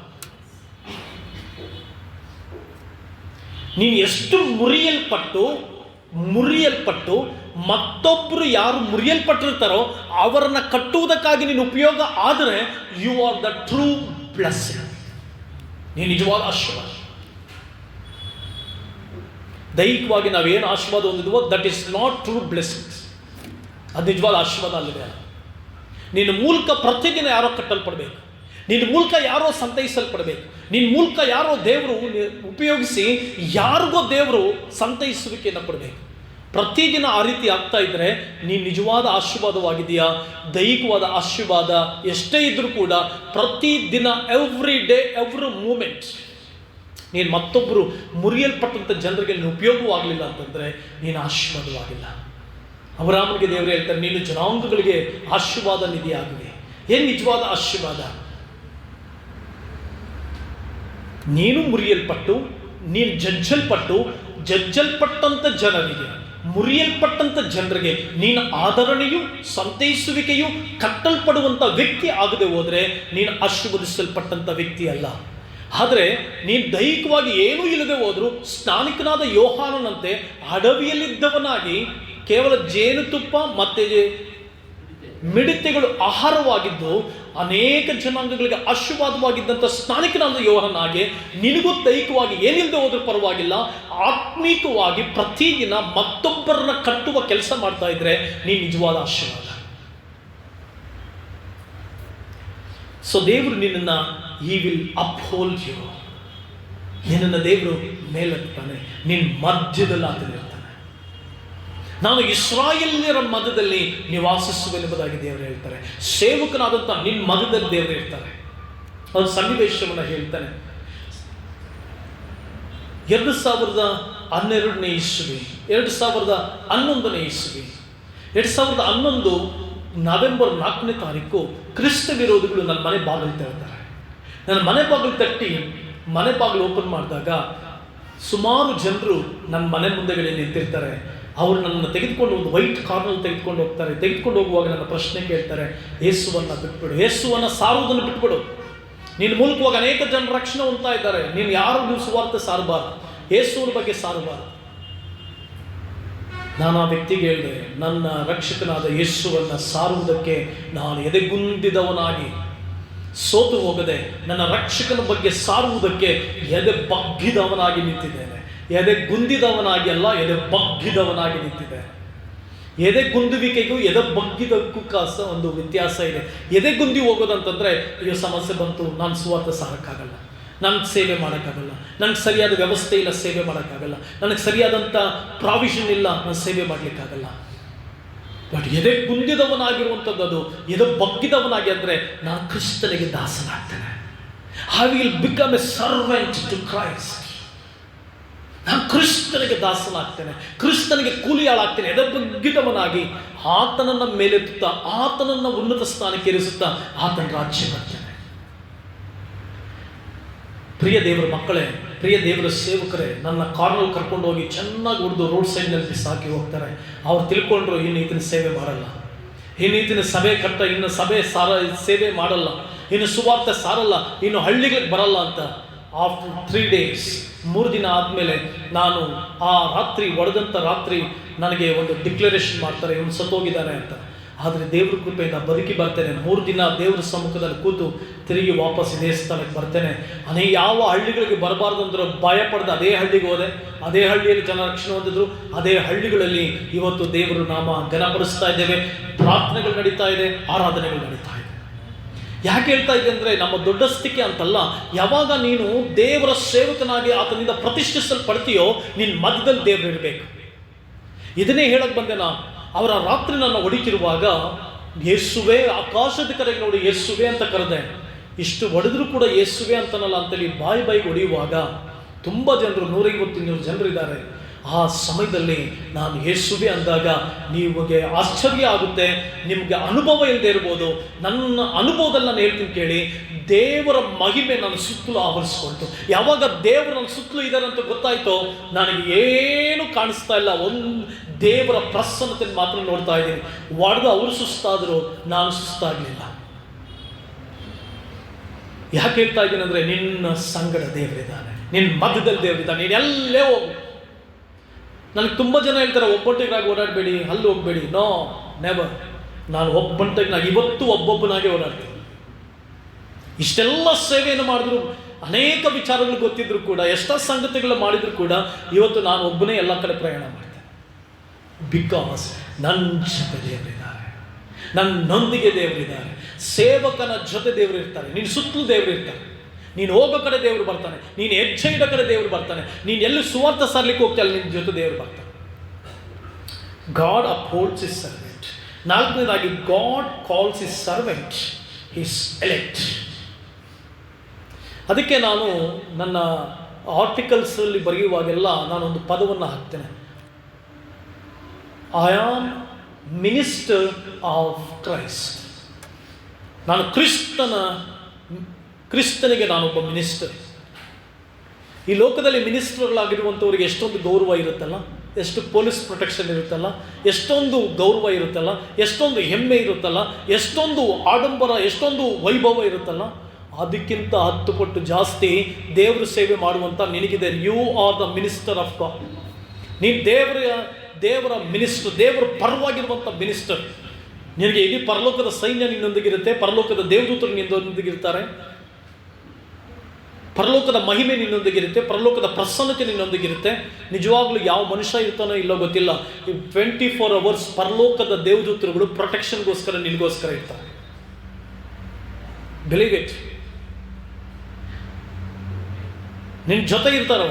ನೀನು ಎಷ್ಟು ಮುರಿಯಲ್ಪಟ್ಟು ಮುರಿಯಲ್ಪಟ್ಟು ಮತ್ತೊಬ್ಬರು ಯಾರು ಮುರಿಯಲ್ಪಟ್ಟಿರ್ತಾರೋ, ಅವರನ್ನು ಕಟ್ಟುವುದಕ್ಕಾಗಿ ನೀನು ಉಪಯೋಗ ಆದರೆ you are the true plus ನೀನು ನಿಜವಾದ ಆಶೀರ್ವಾದ. ದೈಹಿಕವಾಗಿ ನಾವೇನು ಆಶೀರ್ವಾದ ಹೊಂದಿದ್ವೋ that is not true blessings ಅದು ನಿಜವಾದ ಆಶೀರ್ವಾದ ಅಲ್ಲಿದೆ ನಿನ್ನ ಮೂಲಕ ಪ್ರತಿದಿನ ಯಾರೋ ಕಟ್ಟಲ್ಪಡಬೇಕು. ನಿನ್ನ ಮೂಲಕ ಯಾರೋ ಸಂತೈಸಲ್ಪಡಬೇಕು. ನಿನ್ನ ಮೂಲಕ ಯಾರೋ ದೇವರು ಉಪಯೋಗಿಸಿ ಯಾರಿಗೋ ದೇವರು ಸಂತೈಸುವಿಕೆಯನ್ನು ಕೊಡಬೇಕು. ಪ್ರತಿದಿನ ಆ ರೀತಿ ಆಗ್ತಾ ಇದ್ದರೆ ನೀನು ನಿಜವಾದ ಆಶೀರ್ವಾದವಾಗಿದೆಯಾ ದೈಹಿಕವಾದ ಆಶೀರ್ವಾದ ಎಷ್ಟೇ ಇದ್ರೂ ಕೂಡ ಪ್ರತಿದಿನ ಎವ್ರಿ ಡೇ ಎವ್ರಿ ಮೂಮೆಂಟ್ ನೀನು ಮತ್ತೊಬ್ಬರು ಮುರಿಯಲ್ಪಟ್ಟಂಥ ಜನರಿಗೆ ಉಪಯೋಗವಾಗಲಿಲ್ಲ ಅಂತಂದರೆ ನೀನು ಆಶೀರ್ವಾದವಾಗಿಲ್ಲ. ಅವರಾಮನಿಗೆ ದೇವರು ಹೇಳ್ತಾರೆ, ನೀನು ಜನಾಂಗಗಳಿಗೆ ಆಶೀರ್ವಾದ ನಿಧಿಯಾಗುವೆ. ಏನು ನಿಜವಾದ ಆಶೀರ್ವಾದ? ನೀನು ಮುರಿಯಲ್ಪಟ್ಟು, ನೀನು ಜಜ್ಜಲ್ಪಟ್ಟು ಜಜ್ಜಲ್ಪಟ್ಟಂಥ ಜನರಿಗೆ ಮುರಿಯಲ್ಪಟ್ಟಂಥ ಜನರಿಗೆ ನೀನು ಆಧರಣೆಯು ಸಂತೈಸುವಿಕೆಯು ಕಟ್ಟಲ್ಪಡುವಂಥ ವ್ಯಕ್ತಿ ಆಗದೆ ಹೋದರೆ ನೀನು ಆಶೀರ್ವದಿಸಲ್ಪಟ್ಟಂಥ ವ್ಯಕ್ತಿ ಅಲ್ಲ. ಆದರೆ ನೀನು ದೈಹಿಕವಾಗಿ ಏನೂ ಇಲ್ಲದೆ ಹೋದರೂ, ಸ್ನಾನಿಕನಾದ ಯೋಹಾನನಂತೆ ಅಡವಿಯಲ್ಲಿದ್ದವನಾಗಿ ಕೇವಲ ಜೇನುತುಪ್ಪ ಮತ್ತು ಮಿಡತೆಗಳು ಆಹಾರವಾಗಿದ್ದು ಅನೇಕ ಜನಾಂಗಗಳಿಗೆ ಆಶೀರ್ವಾದವಾಗಿದ್ದಂಥ ಸ್ನಾನಿಕನಾದ ಯೋಹನಾಗೆ ನಿನಗೂ ದೈಹಿಕವಾಗಿ ಏನಿಲ್ಲದೆ ಹೋದ್ರೂ ಪರವಾಗಿಲ್ಲ, ಆತ್ಮೀಕವಾಗಿ ಪ್ರತಿದಿನ ಮತ್ತೊಬ್ಬರನ್ನ ಕಟ್ಟುವ ಕೆಲಸ ಮಾಡ್ತಾ ಇದ್ರೆ ನೀನು ನಿಜವಾದ ಆಶೀರ್ವಾದ. ಸೊ ದೇವರು ನಿನ್ನನ್ನು ಈ ವಿಲ್ ಅಪ್ಹೋಲ್ ಯು ನಿನ್ನನ್ನು ದೇವರು ಮೇಲೆತ್ತಾನೆ ನಿನ್ನ ಮಧ್ಯದಲ್ಲಿ ಆತನಿರ್ತಾನೆ ನಾನು ಇಸ್ರಾಯೇಲ್ಯರ ಮಧ್ಯದಲ್ಲಿ ನಿವಾಸಿಸುವೆಂಬುದಾಗಿ ದೇವರು ಹೇಳ್ತಾರೆ. ಸೇವಕನಾದಂಥ ನಿನ್ನ ಮಧ್ಯದಲ್ಲಿ ದೇವರು ಹೇಳ್ತಾರೆ. ಅವರ ಸನ್ನಿವೇಶವನ್ನು ಹೇಳ್ತಾನೆ. ಎರಡು ಸಾವಿರದ ಹನ್ನೆರಡನೇ ಇಸ್ವಿ, ಎರಡು ಸಾವಿರದ ಹನ್ನೊಂದನೇ ಇಸ್ವಿ, ಎರಡು ಸಾವಿರದ ಹನ್ನೊಂದು ನವೆಂಬರ್ ನಾಲ್ಕನೇ ತಾರೀಕು ಕ್ರಿಸ್ತ ವಿರೋಧಿಗಳು ನನ್ನ ಮನೆ ಬಾಗಿಲು ತರ್ತಾರೆ ನನ್ನ ಮನೆ ಬಾಗಿಲು ತಟ್ಟಿ ಮನೆ ಬಾಗಿಲು ಓಪನ್ ಮಾಡಿದಾಗ ಸುಮಾರು ಜನರು ನನ್ನ ಮನೆ ಮುಂದೆಗಡೆ ನಿಂತಿರ್ತಾರೆ. ಅವರು ನನ್ನನ್ನು ತೆಗೆದುಕೊಂಡು ಒಂದು ವೈಟ್ ಕಾರ್ನಲ್ಲಿ ತೆಗೆದುಕೊಂಡು ಹೋಗ್ತಾರೆ. ತೆಗೆದುಕೊಂಡು ಹೋಗುವಾಗ ನನ್ನ ಪ್ರಶ್ನೆ ಕೇಳ್ತಾರೆ, ಯೇಸುವನ್ನು ಬಿಟ್ಬಿಡು. ಯೇಸುವನ್ನು ಸಾರುವುದನ್ನು ಬಿಟ್ಬಿಡು. ನಿನ್ನ ಮೂಲಕವಾಗಿ ಅನೇಕ ಜನ ರಕ್ಷಣೆ ಹೊಂದ್ತಾ ಇದ್ದಾರೆ ನೀನು ಯಾರು ನೀವು ಸುವಾರ್ತೆ ಸಾರಬಾರ್ದು. ಯೇಸುವಿನ ಬಗ್ಗೆ ಸಾರಬಾರ್ದು. ನಾನು ಆ ವ್ಯಕ್ತಿಗೆ ಹೇಳಿದೆ, ನನ್ನ ರಕ್ಷಕನಾದ ಯೇಸುವನ್ನು ಸಾರುವುದಕ್ಕೆ ನಾನು ಎದೆಗುಂದಿದವನಾಗಿ. ಸೋತು ಹೋಗದೆ ನನ್ನ ರಕ್ಷಕನ ಬಗ್ಗೆ ಸಾರುವುದಕ್ಕೆ ಎದೆ ಬಗ್ಗಿದವನಾಗಿ ನಿಂತಿದ್ದೇನೆ. ಎದೆ ಗುಂದಿದವನಾಗಿ ಅಲ್ಲ, ಎದೆ ಬಗ್ಗಿದವನಾಗಿ ನಿಂತಿದೆ. ಎದೆ ಗುಂದುವಿಕೆಗೂ, ಎದೆ ಬಗ್ಗಿದಕ್ಕೂ ಕಾಸ ಒಂದು ವ್ಯತ್ಯಾಸ ಇದೆ. ಎದೆ ಗುಂದಿ ಹೋಗೋದಂತಂದ್ರೆ, ಅಯ್ಯೋ, ಸಮಸ್ಯೆ ಬಂತು, ನಾನು ಸುವಾರ್ಥ ಸಾರಕ್ಕಾಗಲ್ಲ ನನಗೆ ಸೇವೆ ಮಾಡೋಕ್ಕಾಗಲ್ಲ. ನನಗೆ ಸರಿಯಾದ ವ್ಯವಸ್ಥೆ ಇಲ್ಲ, ಸೇವೆ ಮಾಡೋಕ್ಕಾಗಲ್ಲ. ನನಗೆ ಸರಿಯಾದಂಥ ಪ್ರಾವಿಷನ್ ಇಲ್ಲ, ನಾನು ಸೇವೆ ಮಾಡಲಿಕ್ಕಾಗಲ್ಲ. ಬಟ್ ಎದೆ ಗುಂದಿದವನಾಗಿರುವಂಥದ್ದು ಅದು. ಎದೆ ಬಗ್ಗಿದವನಾಗಿ ಅಂದರೆ, ನಾನು ಕ್ರಿಸ್ತನಿಗೆ ದಾಸನಾಗ್ತೇನೆ. I will become a servant to Christ ನಾನು ಕೃಷ್ಣನಿಗೆ ದಾಸನಾಗ್ತೇನೆ, ಕೃಷ್ಣನಿಗೆ ಕೂಲಿಯಾಳಾಗ್ತೇನೆ ಎದ ಬಗ್ಗಿದವನಾಗಿ ಆತನನ್ನ ಮೇಲೆತ್ತುತ್ತಾ, ಆತನನ್ನ ಉನ್ನತ ಸ್ಥಾನಕ್ಕೆ ಇರಿಸುತ್ತಾ ಆತನ ರಾಜ್ಯ ಬರ್ತೇನೆ ಪ್ರಿಯ ದೇವರ ಮಕ್ಕಳೇ, ಪ್ರಿಯ ದೇವರ ಸೇವಕರೇ, ನನ್ನ ಕಾರ್ನಲ್ಲಿ ಕರ್ಕೊಂಡು ಹೋಗಿ ಚೆನ್ನಾಗಿ ಹೊಡೆದು ರೋಡ್ ಸೈಡ್ನಲ್ಲಿ ಸಾಕಿ ಹೋಗ್ತಾರೆ. ಅವ್ರು ತಿಳ್ಕೊಂಡ್ರು, ಇನ್ನು ಈತನ ಸೇವೆ ಮಾಡಲ್ಲ. ಇನ್ನು ಈತನ ಸಭೆ ಕಟ್ಟ, ಇನ್ನು ಸಭೆ ಸಾರ, ಸೇವೆ ಮಾಡಲ್ಲ. ಇನ್ನು ಸುವಾರ್ತೆ ಸಾರಲ್ಲ. ಇನ್ನು ಹಳ್ಳಿಗಳಿಗೆ ಬರಲ್ಲ ಅಂತ. ಆಫ್ಟರ್ ತ್ರೀ ಡೇಸ್ ಮೂರು ದಿನ ಆದಮೇಲೆ ನಾನು ಆ ರಾತ್ರಿ ಒಡೆದಂಥ ರಾತ್ರಿ ನನಗೆ ಒಂದು ಡಿಕ್ಲರೇಷನ್ ಮಾಡ್ತಾರೆ, ಇವನು ಸತ್ತೋಗಿದ್ದಾನೆ ಅಂತ. ಆದರೆ ದೇವ್ರ ಕೃಪೆಯಿಂದ ಬದುಕಿ ಬರ್ತೇನೆ. ಮೂರು ದಿನ ದೇವ್ರ ಸಮ್ಮುಖದಲ್ಲಿ ಕೂತು ತಿರುಗಿ ವಾಪಸ್ ಇದೇ ಸ್ಥಳಕ್ಕೆ ಬರ್ತೇನೆ. ಅನೇ ಯಾವ ಹಳ್ಳಿಗಳಿಗೆ ಬರಬಾರ್ದು ಅಂದರೂ ಭಯ ಪಡೆದು ಅದೇ ಹಳ್ಳಿಗೆ ಹೋದೆ. ಅದೇ ಹಳ್ಳಿಯಲ್ಲಿ ಜನ ರಕ್ಷಣೆ ಹೊಂದಿದ್ರು. ಅದೇ ಹಳ್ಳಿಗಳಲ್ಲಿ ಇವತ್ತು ದೇವರು ನಾಮ ಘನಪಡಿಸ್ತಾ ಇದ್ದೇವೆ. ಪ್ರಾರ್ಥನೆಗಳು ನಡೀತಾ ಇದೆ, ಆರಾಧನೆಗಳು ನಡೀತಾ ಯಾಕೆ ಹೇಳ್ತಾ ಇದೆ ಅಂದರೆ ನಮ್ಮ ದೊಡ್ಡಸ್ತಿಕೆ ಅಂತಲ್ಲ, ಯಾವಾಗ ನೀನು ದೇವರ ಸೇವಕನಾಗಿ ಆತನಿಂದ ಪ್ರತಿಷ್ಠಿಸಲ್ಪಡ್ತೀಯೋ ನಿನ್ನ ಮಧ್ಯದಲ್ಲಿ ದೇವರು ಇರಬೇಕು. ಇದನ್ನೇ ಹೇಳಕ್ ಬಂದೆ ನಾನು. ಅವರ ರಾತ್ರಿ ನನ್ನ ಹೊಡಿತಿರುವಾಗ, ಯೇಸುವೆ, ಆಕಾಶದ ಕರೆಗೆ ನೋಡಿ ಯೇಸುವೆ ಅಂತ ಕರೆದೆ. ಇಷ್ಟು ಹೊಡೆದ್ರು ಕೂಡ ಯೇಸುವೆ ಅಂತನಲ್ಲ ಅಂತೇಳಿ ಬಾಯಿ ಬಾಯಿಗೆ ಹೊಡೆಯುವಾಗ, ತುಂಬ ಜನರು, ನೂರೈವತ್ತು ಇನ್ನೂರು ಜನರು ಇದ್ದಾರೆ. ಆ ಸಮಯದಲ್ಲಿ ನಾನು ಯೇಸುವೆ ಅಂದಾಗ ನಿಮಗೆ ಆಶ್ಚರ್ಯ ಆಗುತ್ತೆ, ನಿಮಗೆ ಅನುಭವ ಇಲ್ಲದೆ ಇರ್ಬೋದು. ನನ್ನ ಅನುಭವದಲ್ಲಿ ನಾನು ಹೇಳ್ತೀನಿ ಕೇಳಿ, ದೇವರ ಮಹಿಮೆ ನನ್ನ ಸುತ್ತಲೂ ಆವರಿಸ್ಕೊಳ್ತು. ಯಾವಾಗ ದೇವರು ನನ್ನ ಸುತ್ತಲೂ ಇದ್ದಾರೆ ಅಂತ ಗೊತ್ತಾಯಿತು, ನನಗೆ ಏನು ಕಾಣಿಸ್ತಾ ಇಲ್ಲ, ಒಂದು ದೇವರ ಪ್ರಸನ್ನತೆ ಮಾತ್ರ ನೋಡ್ತಾ ಇದ್ದೀನಿ. ಒಡೆದು ಅವರು ಸುಸ್ತಾದರೂ, ನಾನು ಸುಸ್ತಾಗಲಿಲ್ಲ. ಯಾಕೆ ಹೇಳ್ತಾ ಇದ್ದೀನಿ ಅಂದರೆ, ನಿನ್ನ ಸಂಗಡ ದೇವರಿದ್ದಾನೆ. ನಿನ್ನ ಮಧ್ಯದಲ್ಲಿ ದೇವರಿದ್ದಾನೆ. ನೀನು ಎಲ್ಲೇ ಹೋಗು. ನನಗೆ ತುಂಬ ಜನ ಹೇಳ್ತಾರೆ ಒಬ್ಬೊಟ್ಟಿಗಾಗಿ ಓಡಾಡಬೇಡಿ, ಅಲ್ಲಿ ಹೋಗಬೇಡಿ. ನೋ ನೆವರ್ ನಾನು ಒಬ್ಬಂಟಿಗೆ ಇವತ್ತು ಒಬ್ಬೊಬ್ಬನಾಗೆ ಓಡಾಡ್ತೀನಿ. ಇಷ್ಟೆಲ್ಲ ಸೇವೆಯನ್ನು ಮಾಡಿದ್ರು, ಅನೇಕ ವಿಚಾರಗಳು ಗೊತ್ತಿದ್ರು ಕೂಡ ಎಷ್ಟೋ ಸಂಗತಿಗಳು ಮಾಡಿದ್ರು ಕೂಡ, ಇವತ್ತು ನಾನು ಒಬ್ಬನೇ ಎಲ್ಲ ಕಡೆ ಪ್ರಯಾಣ ಮಾಡ್ತೇನೆ. ಬಿಕಾಸ್ ನನ್ನ ಜೊತೆ ದೇವರಿದ್ದಾರೆ. ನನ್ನೊಂದಿಗೆ ದೇವರಿದ್ದಾರೆ. ಸೇವಕನ ಜೊತೆ ದೇವರು ಇರ್ತಾರೆ. ನಿನ್ನ ಸುತ್ತಲೂ ದೇವರು ಇರ್ತಾರೆ. ನೀನು ಹೋಗೋ ಕಡೆ ದೇವರು ಬರ್ತಾನೆ. ನೀನು ಹೆಜ್ಜೆ ಇಡೋ ಕಡೆ ದೇವರು ಬರ್ತಾನೆ. ನೀನು ಎಲ್ಲಿ ಸುವಾರ್ಥ ಸಾರ್ಲಿಕ್ಕೆ ಹೋಗ್ತಾ ನಿನ್ನ ಜೊತೆ ದೇವರು ಬರ್ತಾನೆ. ಗಾಡ್ ಅಪೋಲ್ಸ್ ಇಸ್ ಸರ್ವೆಂಟ್ ನಾಲ್ಕನೇದಾಗಿ God calls his servant his elect ಅದಕ್ಕೆ ನಾನು ನನ್ನ ಆರ್ಟಿಕಲ್ಸಲ್ಲಿ ಬರೆಯುವಾಗೆಲ್ಲ ನಾನೊಂದು ಪದವನ್ನು ಹಾಕ್ತೇನೆ. I am minister of Christ ನಾನು ಕ್ರಿಸ್ತನ ಕ್ರಿಸ್ತನಿಗೆ ನಾನೊಬ್ಬ ಮಿನಿಸ್ಟರ್. ಈ ಲೋಕದಲ್ಲಿ ಮಿನಿಸ್ಟರ್ಗಳಾಗಿರುವಂಥವ್ರಿಗೆ ಎಷ್ಟೊಂದು ಗೌರವ ಇರುತ್ತಲ್ಲ, ಎಷ್ಟು ಪೊಲೀಸ್ ಪ್ರೊಟೆಕ್ಷನ್ ಇರುತ್ತಲ್ಲ, ಎಷ್ಟೊಂದು ಗೌರವ ಇರುತ್ತಲ್ಲ, ಎಷ್ಟೊಂದು ಹೆಮ್ಮೆ ಇರುತ್ತಲ್ಲ, ಎಷ್ಟೊಂದು ಆಡಂಬರ, ಎಷ್ಟೊಂದು ವೈಭವ ಇರುತ್ತಲ್ಲ, ಅದಕ್ಕಿಂತ ಹತ್ತು ಪಟ್ಟು ಜಾಸ್ತಿ ದೇವರ ಸೇವೆ ಮಾಡುವಂಥ ನಿನಗಿದೆ. You are the minister of God ನೀನು ದೇವರ ದೇವರ ಮಿನಿಸ್ಟರ್, ದೇವರ ಪರವಾಗಿರುವಂಥ ಮಿನಿಸ್ಟರ್. ನಿನಗೆ ಇಡೀ ಪರಲೋಕದ ಸೈನ್ಯ ನಿನ್ನೊಂದಿಗಿರುತ್ತೆ, ಪರಲೋಕದ ದೇವದೂತರು ನಿನ್ನೊಂದಿಗಿರ್ತಾರೆ. ಪರಲೋಕದ ಮಹಿಮೆ ನಿನ್ನೊಂದಿಗಿರುತ್ತೆ, ಪರಲೋಕದ ಪ್ರಸನ್ನತೆ ನಿನ್ನೊಂದಿಗಿರುತ್ತೆ. ನಿಜವಾಗ್ಲೂ ಯಾವ ಮನುಷ್ಯ ಇರ್ತಾನೋ ಇಲ್ಲೋ ಗೊತ್ತಿಲ್ಲ. ಈ ಟ್ವೆಂಟಿ ಫೋರ್ ಅವರ್ಸ್ ಪರಲೋಕದ ದೇವದೂತರುಗಳು ಪ್ರೊಟೆಕ್ಷನ್ಗೋಸ್ಕರ ನಿನಗೋಸ್ಕರ ಇರ್ತಾರೆ. ಇಟ್ ನಿನ್ನ ಜೊತೆ ಇರ್ತಾರೆ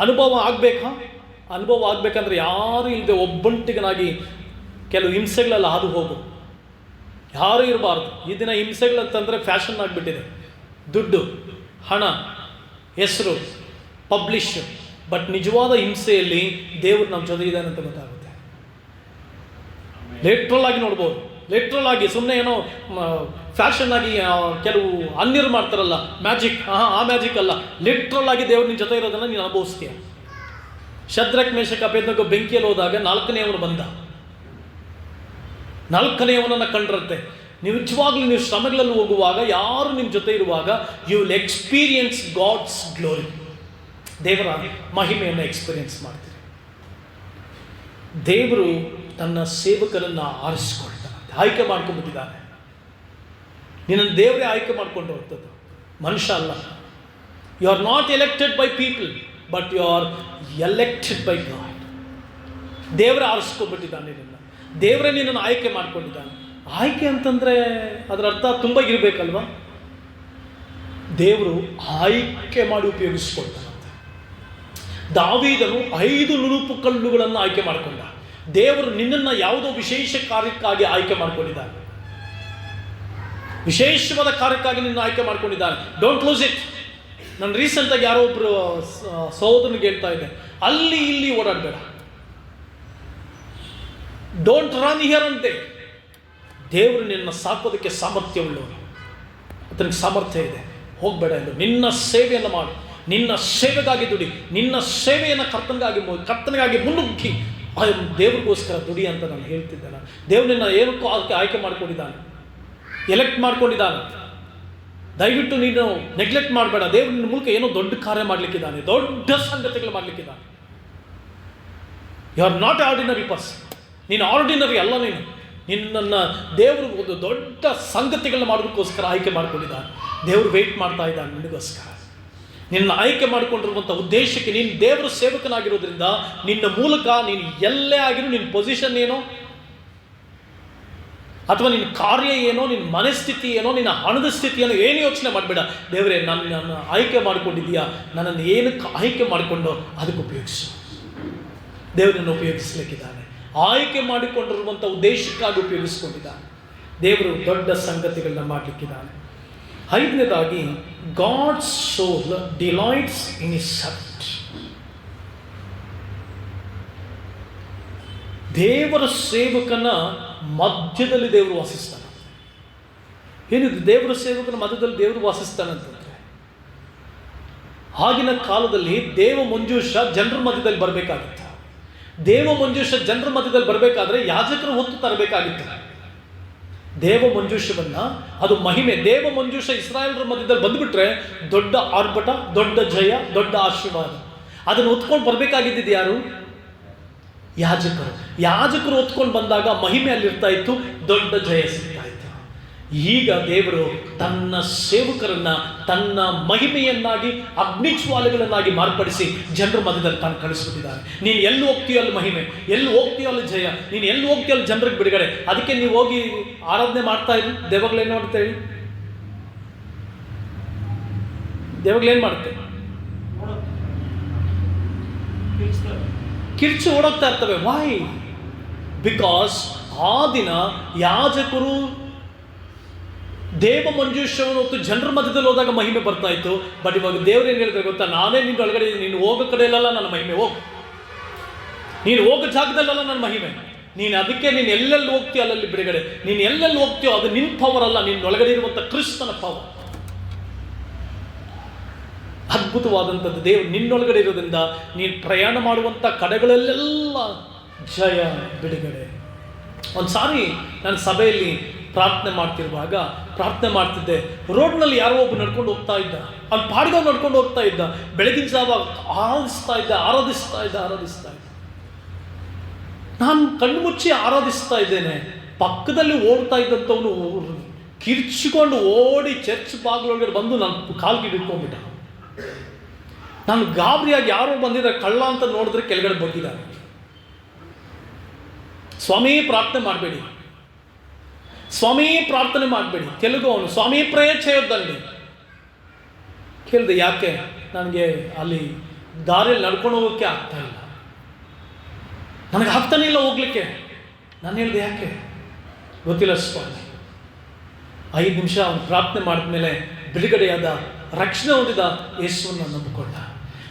ಅನುಭವ ಆಗಬೇಕಾ? ಅನುಭವ ಆಗಬೇಕಂದ್ರೆ ಯಾರು ಇಲ್ಲದೆ ಒಬ್ಬಂಟಿಗನಾಗಿ ಕೆಲವು ಹಿಂಸೆಗಳೆಲ್ಲ ಹಾದು ಹೋಗು. ಯಾರೂ ಇರಬಾರ್ದು. ಈ ದಿನ ಹಿಂಸೆಗಳಂತಂದರೆ ಫ್ಯಾಷನ್ ಆಗಿಬಿಟ್ಟಿದೆ. ದುಡ್ಡು. ಹಣ, ಹೆಸರು ಪಬ್ಲಿಷ್ ಬಟ್ ನಿಜವಾದ ಹಿಂಸೆಯಲ್ಲಿ ದೇವರು ನಮ್ಮ ಜೊತೆ ಇದ್ದಾನೆ ಅಂತ ಗೊತ್ತಾಗುತ್ತೆ. ಲೇಟ್ರಲ್ ಆಗಿ ನೋಡ್ಬೋದು. ಲೇಟ್ರಲ್ ಆಗಿ ಸುಮ್ಮನೆ ಏನೋ ಫ್ಯಾಷನ್ ಆಗಿ ಕೆಲವು ಅನ್ಯರು ಮಾಡ್ತಾರಲ್ಲ ಮ್ಯಾಜಿಕ್ ಹಾಂ ಆ ಮ್ಯಾಜಿಕ್ ಅಲ್ಲ. ಲಿಟ್ರಲ್ ಆಗಿ ದೇವ್ರು ನಿನ್ನ ಜೊತೆ ಇರೋದನ್ನು ನೀನು ಅನುಭವಿಸ್ತೀಯ. ಶದ್ರಕ್ ಮೇಷಕ ಅಭೇದ್ನಗೋ ಬೆಂಕಿಯಲ್ಲಿ ಹೋದಾಗ ನಾಲ್ಕನೆಯವನು ಬಂದ. ನಾಲ್ಕನೆಯವನನ್ನು ಕಂಡಿರುತ್ತೆ ನೀವು ನಿಜವಾಗ್ಲೂ ನೀವು ಶ್ರಮಗಳಲ್ಲಿ ಹೋಗುವಾಗ, ಯಾರು ನಿಮ್ಮ ಜೊತೆ ಇರುವಾಗ you will experience God's glory ದೇವರ ಮಹಿಮೆಯನ್ನು ಎಕ್ಸ್ಪೀರಿಯನ್ಸ್ ಮಾಡ್ತೀರಿ. ದೇವರು ತನ್ನ ಸೇವಕರನ್ನು ಆರಿಸ್ಕೊಳ್ತಾನೆ ಆಯ್ಕೆ ಮಾಡ್ಕೊಂಡ್ಬಿಟ್ಟಿದ್ದಾನೆ. ನಿನ್ನನ್ನು ದೇವರೇ ಆಯ್ಕೆ ಮಾಡ್ಕೊಂಡು ಹೋಗ್ತದ್ದು ಮನುಷ್ಯ ಅಲ್ಲ. You are not elected by people but you are elected by God ದೇವರೇ ಆರಿಸ್ಕೊಂಡ್ಬಿಟ್ಟಿದ್ದಾನೆ ನಿನ್ನ ದೇವರೇ ನಿನ್ನನ್ನು ಆಯ್ಕೆ ಮಾಡ್ಕೊಂಡಿದ್ದಾನೆ. ಆಯ್ಕೆ ಅಂತಂದರೆ ಅದರ ಅರ್ಥ ತುಂಬ ಇರಬೇಕಲ್ವಾ? ದೇವರು ಆಯ್ಕೆ ಮಾಡಿ ಉಪಯೋಗಿಸ್ಕೊಳ್ತಾನಂತೆ. ದಾವೀದನು ಐದು ನುಣುಪು ಕಲ್ಲುಗಳನ್ನು ಆಯ್ಕೆ ಮಾಡಿಕೊಂಡ. ದೇವರು ನಿನ್ನನ್ನು ಯಾವುದೋ ವಿಶೇಷ ಕಾರ್ಯಕ್ಕಾಗಿ ಆಯ್ಕೆ ಮಾಡ್ಕೊಂಡಿದ್ದಾನೆ. ವಿಶೇಷವಾದ ಕಾರ್ಯಕ್ಕಾಗಿ ನಿನ್ನ ಆಯ್ಕೆ ಮಾಡ್ಕೊಂಡಿದ್ದಾನೆ. ಡೋಂಟ್ ಲೂಸ್ ಇಟ್ ನಾನು ರೀಸೆಂಟಾಗಿ ಯಾರೋ ಒಬ್ಬರು ಸಹೋದರನಿಗೆ ಹೇಳ್ತಾ ಇದ್ದೆ. ಅಲ್ಲಿ ಇಲ್ಲಿ ಓಡಾಡಬೇಡ. ಡೋಂಟ್ ರನ್ ಹಿಯರ್ ಅಂತೆ ದೇವರು ನಿನ್ನ ಸಾಕೋದಕ್ಕೆ ಸಾಮರ್ಥ್ಯವುಳ್ಳವನು ಅದನಿಗೆ ಸಾಮರ್ಥ್ಯ ಇದೆ. ಹೋಗಬೇಡ ಎಂದು. ನಿನ್ನ ಸೇವೆಯನ್ನು ಮಾಡು. ನಿನ್ನ ಸೇವೆಗಾಗಿ ದುಡಿ. ನಿನ್ನ ಸೇವೆಯನ್ನು ಕರ್ತನಿಗಾಗಿ ಕರ್ತನಿಗಾಗಿ ಮುನ್ನುಗ್ಗಿ. ಆ ದೇವ್ರಿಗೋಸ್ಕರ ದುಡಿ ಅಂತ ನಾನು ಹೇಳ್ತಿದ್ದೇನೆ. ದೇವ್ರು ನಿನ್ನ ಏನಕ್ಕೂ ಅದಕ್ಕೆ ಆಯ್ಕೆ ಮಾಡಿಕೊಂಡಿದ್ದಾನೆ. ಎಲೆಕ್ಟ್ ಮಾಡ್ಕೊಂಡಿದ್ದಾನೆ. ದಯವಿಟ್ಟು ನೀನು ನೆಗ್ಲೆಕ್ಟ್ ಮಾಡಬೇಡ. ದೇವ್ರ ನಿನ್ನ ಮೂಲಕ ಏನೋ ದೊಡ್ಡ ಕಾರ್ಯ ಮಾಡಲಿಕ್ಕಿದ್ದಾನೆ. ದೊಡ್ಡ ಸಂಗತಿಗಳು ಮಾಡಲಿಕ್ಕಿದ್ದಾನೆ. You are not ordinary person ನೀನು ಆರ್ಡಿನರಿ ಅಲ್ಲ ನೀನು. ನಿನ್ನನ್ನು ದೇವರು ಒಂದು ದೊಡ್ಡ ಸಂಗತಿಗಳನ್ನ ಮಾಡೋದಕ್ಕೋಸ್ಕರ ಆಯ್ಕೆ ಮಾಡಿಕೊಂಡಿದ್ದಾನೆ. ದೇವರು ವೆಯ್ಟ್ ಮಾಡ್ತಾ ಇದ್ದಾನೆ ನಿನಗೋಸ್ಕರ. ನಿನ್ನ ಆಯ್ಕೆ ಮಾಡಿಕೊಂಡಿರುವಂಥ ಉದ್ದೇಶಕ್ಕೆ ನೀನು ದೇವರ ಸೇವಕನಾಗಿರೋದ್ರಿಂದ ನಿನ್ನ ಮೂಲಕ ನೀನು ಎಲ್ಲೇ ಆಗಿರೋ ನಿನ್ನ ಪೊಸಿಷನ್ ಏನೋ? ಅಥವಾ ನಿನ್ನ ಕಾರ್ಯ ಏನೋ ನಿನ್ನ ಮನಸ್ಥಿತಿ ಏನೋ, ನಿನ್ನ ಹಣದ ಸ್ಥಿತಿಯನ್ನು ಏನು ಯೋಚನೆ ಮಾಡಬೇಡ. ದೇವರೇ ನಾನು ನನ್ನ ಆಯ್ಕೆ ಮಾಡಿಕೊಂಡಿದ್ದೀಯಾ? ನನ್ನನ್ನು ಏನಕ್ಕೆ ಆಯ್ಕೆ ಮಾಡಿಕೊಂಡು ಅದಕ್ಕೆ ಉಪಯೋಗಿಸು. ದೇವರನ್ನು ಉಪಯೋಗಿಸಲಿಕ್ಕಿದ್ದಾನೆ. ಆಯ್ಕೆ ಮಾಡಿಕೊಂಡಿರುವಂಥ ಉದ್ದೇಶಕ್ಕಾಗಿ ಉಪಯೋಗಿಸ್ಕೊಂಡಿದ್ದಾನೆ. ದೇವರು ದೊಡ್ಡ ಸಂಗತಿಗಳನ್ನ ಮಾಡಲಿಕ್ಕಿದ್ದಾನೆ. ಐದನೇದಾಗಿ God soul delights in his servant ದೇವರ ಸೇವಕನ ಮಧ್ಯದಲ್ಲಿ ದೇವರು ವಾಸಿಸ್ತಾನೆ. ಏನಿದು, ದೇವರ ಸೇವಕನ ಮಧ್ಯದಲ್ಲಿ ದೇವರು ವಾಸಿಸ್ತಾನೆ ಅಂತಂದರೆ, ಆಗಿನ ಕಾಲದಲ್ಲಿ ದೇವ ಮಂಜೂಷ ಜನರ ಮಧ್ಯದಲ್ಲಿ ಬರಬೇಕಾಗಿತ್ತು. ದೇವ ಮಂಜೂಷ ಜನರ ಮಧ್ಯದಲ್ಲಿ ಬರಬೇಕಾದ್ರೆ ಯಾಜಕರು ಹೊತ್ತು ತರಬೇಕಾಗಿತ್ತು. ದೇವ ಮಂಜೂಷವನ್ನು, ಅದು ಮಹಿಮೆ. ದೇವ ಮಂಜೂಷ ಇಸ್ರಾಯೇಲ್ರ ಮಧ್ಯದಲ್ಲಿ ಬಂದ್ಬಿಟ್ರೆ ದೊಡ್ಡ ಆರ್ಭಟ, ದೊಡ್ಡ ಜಯ, ದೊಡ್ಡ ಆಶೀರ್ವಾದ. ಅದನ್ನು ಹೊತ್ಕೊಂಡು ಬರಬೇಕಾಗಿದ್ದಿದ್ದು ಯಾರು? ಯಾಜಕರು. ಯಾಜಕರು ಹೊತ್ಕೊಂಡು ಬಂದಾಗ ಮಹಿಮೆ ಅಲ್ಲಿರ್ತಾ ಇತ್ತು, ದೊಡ್ಡ ಜಯ ಸಿಗ್ತಾ ಈಗ ದೇವರು ತನ್ನ ಸೇವಕರನ್ನ, ತನ್ನ ಮಹಿಮೆಯನ್ನಾಗಿ, ಅಗ್ನಿಜ್ವಾಲೆಗಳನ್ನಾಗಿ ಮಾರ್ಪಡಿಸಿ ಜನರ ಮಧ್ಯದಲ್ಲಿ ತಾನು ಕಳಿಸ್ಬಿಟ್ಟಿದ್ದಾನೆ ನೀನು ಎಲ್ಲಿ ಹೋಗ್ತೀಯೋ ಅಲ್ಲಿ ಮಹಿಮೆ, ಎಲ್ಲಿ ಹೋಗ್ತೀಯೋ ಅಲ್ಲಿ ಜಯ, ನೀನು ಎಲ್ಲಿ ಹೋಗ್ತೀಯೋ ಜನರಿಗೆ ಬಿಡುಗಡೆ. ಅದಕ್ಕೆ ನೀವು ಹೋಗಿ ಆರಾಧನೆ ಮಾಡ್ತಾ ಇರಿ. ದೇವಗಳೇನು ಮಾಡ್ತಾ ಹೇಳಿ? ದೇವಗಳೇನು ಮಾಡುತ್ತೆ? ಕಿರ್ಚು ಓಡೋಗ್ತಾ ಇರ್ತವೆ. ವಾಯ್ ಬಿಕಾಸ್ ಆ ದಿನ ಯಾಜಕರು ದೇವ ಮಂಜೂಷವನ್ನು ಹೊತ್ತು ಜನರ ಮಧ್ಯದಲ್ಲಿ ಹೋದಾಗ ಮಹಿಮೆ ಬರ್ತಾ ಇತ್ತು. ಬಟ್ ಇವಾಗ ದೇವ್ರು ಏನು ಹೇಳಿದ್ರೆ ಗೊತ್ತಾ? ನಾನೇ ನಿನ್ನ ಒಳಗಡೆ. ನೀನು ಹೋಗೋ ಕಡೆಯಲ್ಲೆಲ್ಲ ನನ್ನ ಮಹಿಮೆ ಹೋಗು. ನೀನು ಹೋಗೋ ಜಾಗದಲ್ಲೆಲ್ಲ ನನ್ನ ಮಹಿಮೆ. ನೀನು ಅದಕ್ಕೆ ನೀನು ಎಲ್ಲೆಲ್ಲಿ ಹೋಗ್ತೀಯೋ ಅಲ್ಲಲ್ಲಿ ಬಿಡುಗಡೆ. ನೀನು ಎಲ್ಲೆಲ್ಲಿ ಹೋಗ್ತೀಯೋ ಅದು ನಿನ್ನ ಪವರ್ ಅಲ್ಲ. ನಿನ್ನ ಒಳಗಡೆ ಇರುವಂಥ ಕ್ರಿಸ್ತನ ಪವರ್ ಅದ್ಭುತವಾದಂಥದ್ದು ದೇವರು ನಿನ್ನೊಳಗಡೆ ಇರೋದ್ರಿಂದ ನೀನು ಪ್ರಯಾಣ ಮಾಡುವಂಥ ಕಡೆಗಳಲ್ಲೆಲ್ಲ ಜಯ, ಬಿಡುಗಡೆ. ಒಂದು ಸಾರಿ ನಾನು ಸಭೆಯಲ್ಲಿ ಪ್ರಾರ್ಥನೆ ಮಾಡ್ತಿರುವಾಗ ಪ್ರಾರ್ಥನೆ ಮಾಡ್ತಿದ್ದೆ. ರೋಡ್ನಲ್ಲಿ ಯಾರೋ ಒಬ್ಬ ನಡ್ಕೊಂಡು ಹೋಗ್ತಾ ಇದ್ದ. ಅಲ್ಲಿ ಪಾಡಿಗೆ ನಡ್ಕೊಂಡು ಹೋಗ್ತಾ ಇದ್ದ. ಬೆಳಗಿನ ಜಾವ ಆರಾಧಿಸ್ತಾ ಇದ್ದ ಆರಾಧಿಸ್ತಾ ಇದ್ದ ಆರಾಧಿಸ್ತಾ ಇದ್ದ. ನಾನು ಕಣ್ಣು ಮುಚ್ಚಿ ಆರಾಧಿಸ್ತಾ ಇದ್ದೇನೆ. ಪಕ್ಕದಲ್ಲಿ ಓಡ್ತಾ ಇದ್ದಂಥವನು ಕಿರ್ಚಿಕೊಂಡು ಓಡಿ ಚರ್ಚ್ ಬಾಗಿಲೊಳಗಡೆ ಬಂದು ನಾನು ಕಾಲ್ಗೆ ಹಿಡ್ಕೊಂಡ್ಬಿಟ್ಟ. ನಾನು ಗಾಬರಿಯಾಗಿ ಯಾರೋ ಬಂದಿದ್ದಾರೆ ಕಳ್ಳ ಅಂತ ನೋಡಿದ್ರೆ ಕೆಳಗಡೆ ಬಗ್ಗಿದ್ದಾರೆ ಸ್ವಾಮಿ, ಪ್ರಾರ್ಥನೆ ಮಾಡಬೇಡಿ. ಸ್ವಾಮಿ ಪ್ರಾರ್ಥನೆ ಮಾಡಬೇಡಿ. ತೆಲುಗು ಅವನು ಸ್ವಾಮಿ ಪ್ರಯಚ್ಛೆಯೊದ್ದಲ್ಲಿ. ಕೇಳಿದೆ ಯಾಕೆ? ನನಗೆ ಅಲ್ಲಿ ದಾರಿಯಲ್ಲಿ ನಡ್ಕೊಂಡು ಹೋಗೋಕ್ಕೆ ಆಗ್ತಾ ಇಲ್ಲ. ನನಗೆ ಆಗ್ತಾನೆ ಇಲ್ಲ ಹೋಗ್ಲಿಕ್ಕೆ. ನಾನು ಹೇಳಿದೆ ಯಾಕೆ? ಗೊತ್ತಿಲ್ಲ ಸ್ವಾಮಿ. ಐದು ನಿಮಿಷ ಅವನು ಪ್ರಾರ್ಥನೆ ಮಾಡಿದ್ಮೇಲೆ ಬಿಡುಗಡೆಯಾದ ರಕ್ಷಣೆ ಹೊಂದಿದ ಯೇಸುವನ್ನು ನಂಬಿಕೊಂಡ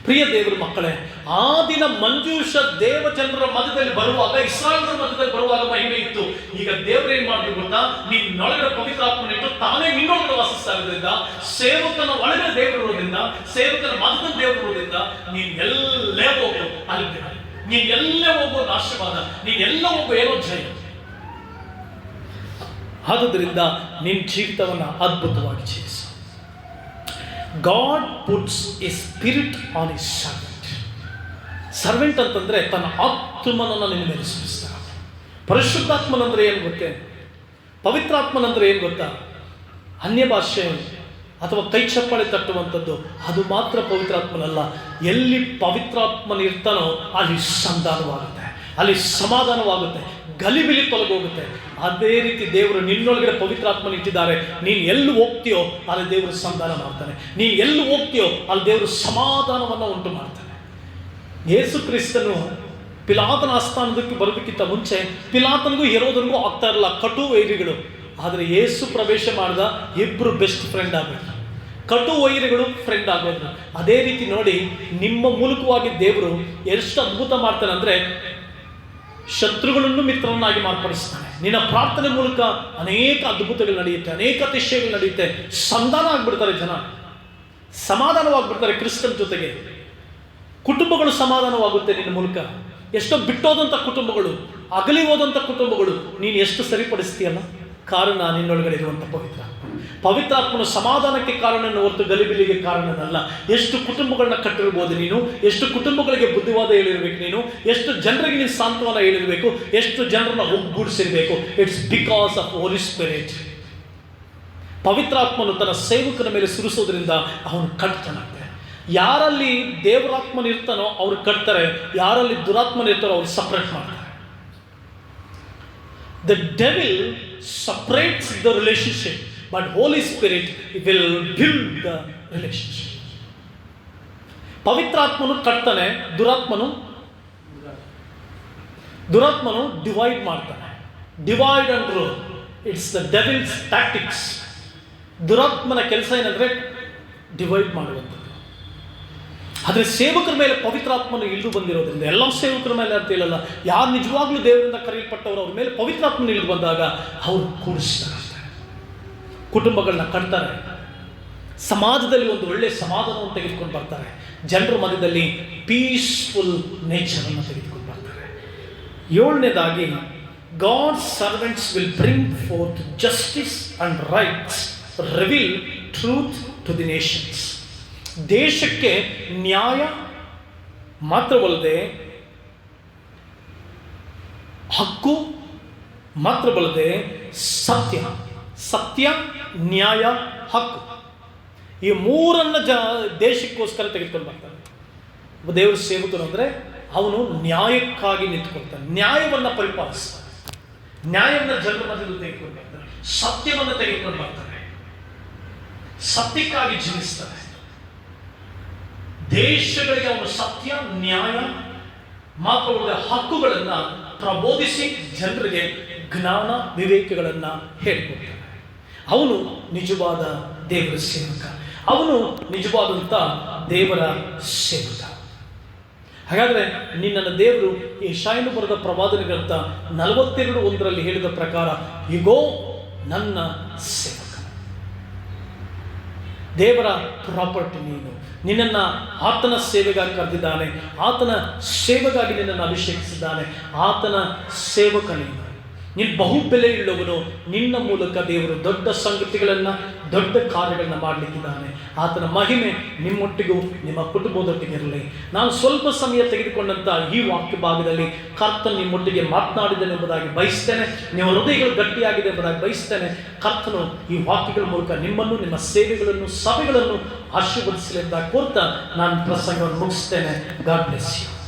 ಪ್ರಿಯ ದೇವರ ಮಕ್ಕಳೇ, ಆ ದಿನ ಮಂಜೂಷ ದೇವ ಜನರ ಮಧ್ಯದಲ್ಲಿ ಬರುವಾಗ, ಇಸ್ರಾಯೇಲರ ಮಧ್ಯದಲ್ಲಿ ಬರುವಾಗ ಮಹಿಮೆ ಇತ್ತು. ಈಗ ದೇವರು ಏನ್ ಮಾಡಿದ್ರು ಗೊತ್ತಾ? ನಿನ್ನೊಳಗಡೆ ಪವಿತ್ರಾತ್ಮನಿಟ್ಟು ತಾನೇ ನಿನ್ನೊಳಗಡೆ ವಾಸಿಸ್ತಾ ಸೇವಕನ ಒಳಗಡೆ ದೇವರು ಇರೋದ್ರಿಂದ, ಸೇವಕನ ಮಧ್ಯದ ದೇವರು ಇರೋದ್ರಿಂದ ನೀನ್ ಎಲ್ಲೇ ಹೋಗು ಅಲ್ಲಿ ನೀನ್ ಎಲ್ಲೇ ಹೋಗೋ ಆಶೀರ್ವಾದ ಎಲ್ಲ ಹೋಗೋ ಏನೋ ಜಯ. ಆದುದರಿಂದ ನಿನ್ನ ಜೀವಿತವನ್ನ ಅದ್ಭುತವಾಗಿ ಜೀವಿಸು. God puts a spirit on his servant servant ಅಂತಂದ್ರೆ ತನ್ನ ಆತ್ಮನನ್ನು ನಿಮ್ಮ ಮೇಲೆ ಪರಿಶುದ್ಧಾತ್ಮನಂದ್ರೆ ಏನು ಗೊತ್ತೇ? ಪವಿತ್ರಾತ್ಮನಂದ್ರೆ ಏನು ಗೊತ್ತಾ? ಅನ್ಯ ಭಾಷೆ ಅಥವಾ ಕೈ ಚಪ್ಪಾಳೆ ತಟ್ಟುವಂಥದ್ದು, ಅದು ಮಾತ್ರ ಪವಿತ್ರಾತ್ಮನಲ್ಲ. ಎಲ್ಲಿ ಪವಿತ್ರಾತ್ಮನಿರ್ತಾನೋ ಅಲ್ಲಿ ಸಂಧಾನವಾಗುತ್ತೆ. ಅಲ್ಲಿ ಸಮಾಧಾನವಾಗುತ್ತೆ. ಗಲಿಬಿಲಿ ತೊಲಗೋಗುತ್ತೆ. ಅದೇ ರೀತಿ ದೇವರು ನಿನ್ನೊಳಗಡೆ ಪವಿತ್ರಾತ್ಮನ ಇಟ್ಟಿದ್ದಾರೆ. ನೀನು ಎಲ್ಲಿ ಹೋಗ್ತೀಯೋ ಅಲ್ಲಿ ದೇವರು ಸಂಧಾನ ಮಾಡ್ತಾನೆ. ನೀನು ಎಲ್ಲಿ ಹೋಗ್ತೀಯೋ ಅಲ್ಲಿ ದೇವರು ಸಮಾಧಾನವನ್ನು ಉಂಟು ಮಾಡ್ತಾನೆ. ಯೇಸು ಕ್ರಿಸ್ತನು ಪಿಲಾತನ ಆಸ್ಥಾನದಕ್ಕೆ ಬರೋದಕ್ಕಿಂತ ಮುಂಚೆ ಪಿಲಾತನಿಗೂ ಇರೋದನ್ಗೂ ಆಗ್ತಾ ಇರಲ್ಲ ಕಟು ವೈರಿಗಳು ಆದರೆ ಏಸು ಪ್ರವೇಶ ಮಾಡಿದ ಇಬ್ಬರು ಬೆಸ್ಟ್ ಫ್ರೆಂಡ್ ಆಗಬೇಕು ಕಟು ವೈರಿಗಳು ಫ್ರೆಂಡ್ ಆಗೋದು ಅದೇ ರೀತಿ ನೋಡಿ, ನಿಮ್ಮ ಮೂಲಕವಾಗಿ ದೇವರು ಎಷ್ಟು ಅದ್ಭುತ ಮಾಡ್ತಾನೆ ಅಂದರೆ ಶತ್ರುಗಳನ್ನು ಮಿತ್ರರನ್ನಾಗಿ ಮಾರ್ಪಡಿಸ್ತಾನೆ. ನಿನ್ನ ಪ್ರಾರ್ಥನೆ ಮೂಲಕ ಅನೇಕ ಅದ್ಭುತಗಳು ನಡೆಯುತ್ತೆ, ಅನೇಕ ಅತಿಶಯಗಳು ನಡೆಯುತ್ತೆ. ಸಂಧಾನ ಆಗ್ಬಿಡ್ತಾರೆ ಜನ. ಸಮಾಧಾನವಾಗ್ಬಿಡ್ತಾರೆ ಕ್ರಿಸ್ತನ ಜೊತೆಗೆ. ಕುಟುಂಬಗಳು ಸಮಾಧಾನವಾಗುತ್ತೆ ನಿನ್ನ ಮೂಲಕ. ಎಷ್ಟೋ ಬಿಟ್ಟೋದಂಥ ಕುಟುಂಬಗಳು ಅಗಲಿ ಹೋದಂಥ ಕುಟುಂಬಗಳು, ನೀನು ಎಷ್ಟು ಸರಿಪಡಿಸ್ತೀಯಲ್ಲ? ಕಾರಣ ನಿನ್ನೊಳಗಡೆ ಇರುವಂಥ ಪವಿತ್ರ. ಪವಿತ್ರಾತ್ಮನು ಸಮಾಧಾನಕ್ಕೆ ಕಾರಣ ಹೊರತು ಗಲಿಬಿಲಿಗೆ ಕಾರಣನಲ್ಲ. ಎಷ್ಟು ಕುಟುಂಬಗಳನ್ನ ಕಟ್ಟಿರ್ಬೋದು ನೀನು, ಎಷ್ಟು ಕುಟುಂಬಗಳಿಗೆ ಬುದ್ಧಿವಾದ ಹೇಳಿರ್ಬೇಕು ನೀನು, ಎಷ್ಟು ಜನರಿಗೆ ನೀನು ಸಾಂತ್ವನ ಹೇಳಿರ್ಬೇಕು, ಎಷ್ಟು ಜನರನ್ನ ಒಗ್ಗೂಡಿಸಿರ್ಬೇಕು. It's because of Holy Spirit ಪವಿತ್ರಾತ್ಮನು ತನ್ನ ಸೇವಕನ ಮೇಲೆ ಸುರಿಸೋದ್ರಿಂದ ಅವನು ಕಟ್ತಾನಂತೆ ಯಾರಲ್ಲಿ ದೇವರಾತ್ಮನ ಇರ್ತಾನೋ ಅವ್ರು ಕಟ್ತಾರೆ, ಯಾರಲ್ಲಿ ದುರಾತ್ಮನ ಇರ್ತಾರೋ ಅವ್ರು ಸಪ್ರೇಟ್ ಮಾಡ್ತಾರೆ. The devil separates the relationship but Holy Spirit will build the relationship ಪವಿತ್ರಾತ್ಮನು ಕಟ್ತಾನೆ, ದುರಾತ್ಮನು ದುರಾತ್ಮನು ಡಿವೈಡ್ ಮಾಡ್ತಾನೆ. Divide and it's the devil's tactics ದುರಾತ್ಮನ ಕೆಲಸ ಏನಂದ್ರೆ ಡಿವೈಡ್ ಮಾಡುವಂಥದ್ದು. ಆದರೆ ಸೇವಕರ ಮೇಲೆ ಪವಿತ್ರಾತ್ಮನು ಇಳಿದು ಬಂದಿರೋದ್ರಿಂದ ಎಲ್ಲ ಸೇವಕರ ಮೇಲೆ ಅಂತ ಹೇಳಲ್ಲ, ಯಾರು ನಿಜವಾಗ್ಲೂ ದೇವರಿಂದ ಕರೆಯಲ್ಪಟ್ಟವರು, ಅವ್ರ ಮೇಲೆ ಪವಿತ್ರಾತ್ಮನ ಇಳಿದು ಬಂದಾಗ, ಅವ್ರು ಕೂಡಿಸ್ತಾರೆ ಕುಟುಂಬಗಳನ್ನ ಕಟ್ತಾರೆ. ಸಮಾಜದಲ್ಲಿ ಒಂದು ಒಳ್ಳೆ ಸಮಾಧಾನವನ್ನು ತೆಗೆದುಕೊಂಡು ಬರ್ತಾರೆ. ಜನರ ಮಧ್ಯದಲ್ಲಿ ಪೀಸ್ಫುಲ್ ನೇಚರನ್ನು ತೆಗೆದುಕೊಂಡು ಬರ್ತಾರೆ. ಏಳನೇದಾಗಿ God servants will bring forth justice and rights reveal truth to the nations ದೇಶಕ್ಕೆ ನ್ಯಾಯ ಮಾತ್ರವಲ್ಲದೆ ಹಕ್ಕು ಮಾತ್ರವಲ್ಲದೆ ಸತ್ಯ ಸತ್ಯ, ನ್ಯಾಯ, ಹಕ್ಕು. ಈ ಮೂರನ್ನ ಜ ದೇಶಕ್ಕೋಸ್ಕರ ತೆಗೆದುಕೊಂಡು ಬರ್ತಾನೆ ಒಬ್ಬ ದೇವರ ಸೇವಕರು ಅಂದರೆ ಅವನು ನ್ಯಾಯಕ್ಕಾಗಿ ನಿಂತ್ಕೊಳ್ತಾನೆ. ನ್ಯಾಯವನ್ನು ಪರಿಪಾಲಿಸ್ತಾನೆ. ನ್ಯಾಯವನ್ನು ಜನರ ಮಧ್ಯದಲ್ಲಿ ತೆಗೆದುಕೊಂಡು ಬರ್ತಾನೆ ಸತ್ಯವನ್ನು ತೆಗೆದುಕೊಂಡು ಬರ್ತಾನೆ ಸತ್ಯಕ್ಕಾಗಿ ಜೀವಿಸ್ತಾನೆ ದೇಶಗಳಿಗೆ ಅವನು ಸತ್ಯ, ನ್ಯಾಯ ಮಾತ್ರವಲ್ಲದೆ ಹಕ್ಕುಗಳನ್ನು ಪ್ರಬೋಧಿಸಿ ಜನರಿಗೆ ಜ್ಞಾನ, ವಿವೇಕಗಳನ್ನ ಹೇಳಿಕೊಡ್ತಾನೆ. ಅವನು ನಿಜವಾದ ದೇವರ ಸೇವಕ. ಅವನು ನಿಜವಾದಂಥ ದೇವರ ಸೇವಕ. ಹಾಗಾದರೆ ನಿನ್ನನ್ನು ದೇವರು ಈ ಶಾಯನು ಬರೆದ ಗ್ರಂಥ ನಲವತ್ತೆರಡು ಒಂದರಲ್ಲಿ ಹೇಳಿದ ಪ್ರಕಾರ, ಇಗೋ, ನನ್ನ ಸೇವಕ. ದೇವರ ಪ್ರಾಪರ್ಟಿ ನೀನು. ನಿನ್ನನ್ನು ಆತನ ಸೇವೆಗಾಗಿ ಕರೆದಿದ್ದಾನೆ. ಆತನ ಸೇವೆಗಾಗಿ ನಿನ್ನನ್ನು ಅಭಿಷೇಕಿಸಿದ್ದಾನೆ. ಆತನ ಸೇವಕ ನೀನು. ನೀನು ಬಹುಬೆಲೆ ಇಳುವನು ನಿನ್ನ ಮೂಲಕ ದೇವರು ದೊಡ್ಡ ಸಂಗತಿಗಳನ್ನು, ದೊಡ್ಡ ಕಾರ್ಯಗಳನ್ನು ಮಾಡಲಿಕ್ಕಿದ್ದಾನೆ. ಆತನ ಮಹಿಮೆ ನಿಮ್ಮೊಟ್ಟಿಗೂ, ನಿಮ್ಮ ಕುಟುಂಬದೊಟ್ಟಿಗೆ ಇರಲಿ ನಾನು ಸ್ವಲ್ಪ ಸಮಯ ತೆಗೆದುಕೊಂಡಂಥ ಈ ವಾಕ್ಯ ಭಾಗದಲ್ಲಿ ಕರ್ತನ್ ನಿಮ್ಮೊಟ್ಟಿಗೆ ಮಾತನಾಡಿದ್ದೇನೆ ಎಂಬುದಾಗಿ ಬಯಸ್ತೇನೆ. ನಿಮ್ಮ ಹೃದಯಗಳು ಗಟ್ಟಿಯಾಗಿದೆ ಎಂಬುದಾಗಿ ಬಯಸ್ತೇನೆ. ಕರ್ತನು ಈ ವಾಕ್ಯಗಳ ಮೂಲಕ ನಿಮ್ಮನ್ನು, ನಿಮ್ಮ ಸೇವೆಗಳನ್ನು, ಸಭೆಗಳನ್ನು ಆಶೀರ್ವದಿಸಲಿ ಎಂಬುದಾಗಿ ಕೋರ್ತಾ ನಾನು ಪ್ರಸಂಗವನ್ನು ಮುಗಿಸ್ತೇನೆ. God bless you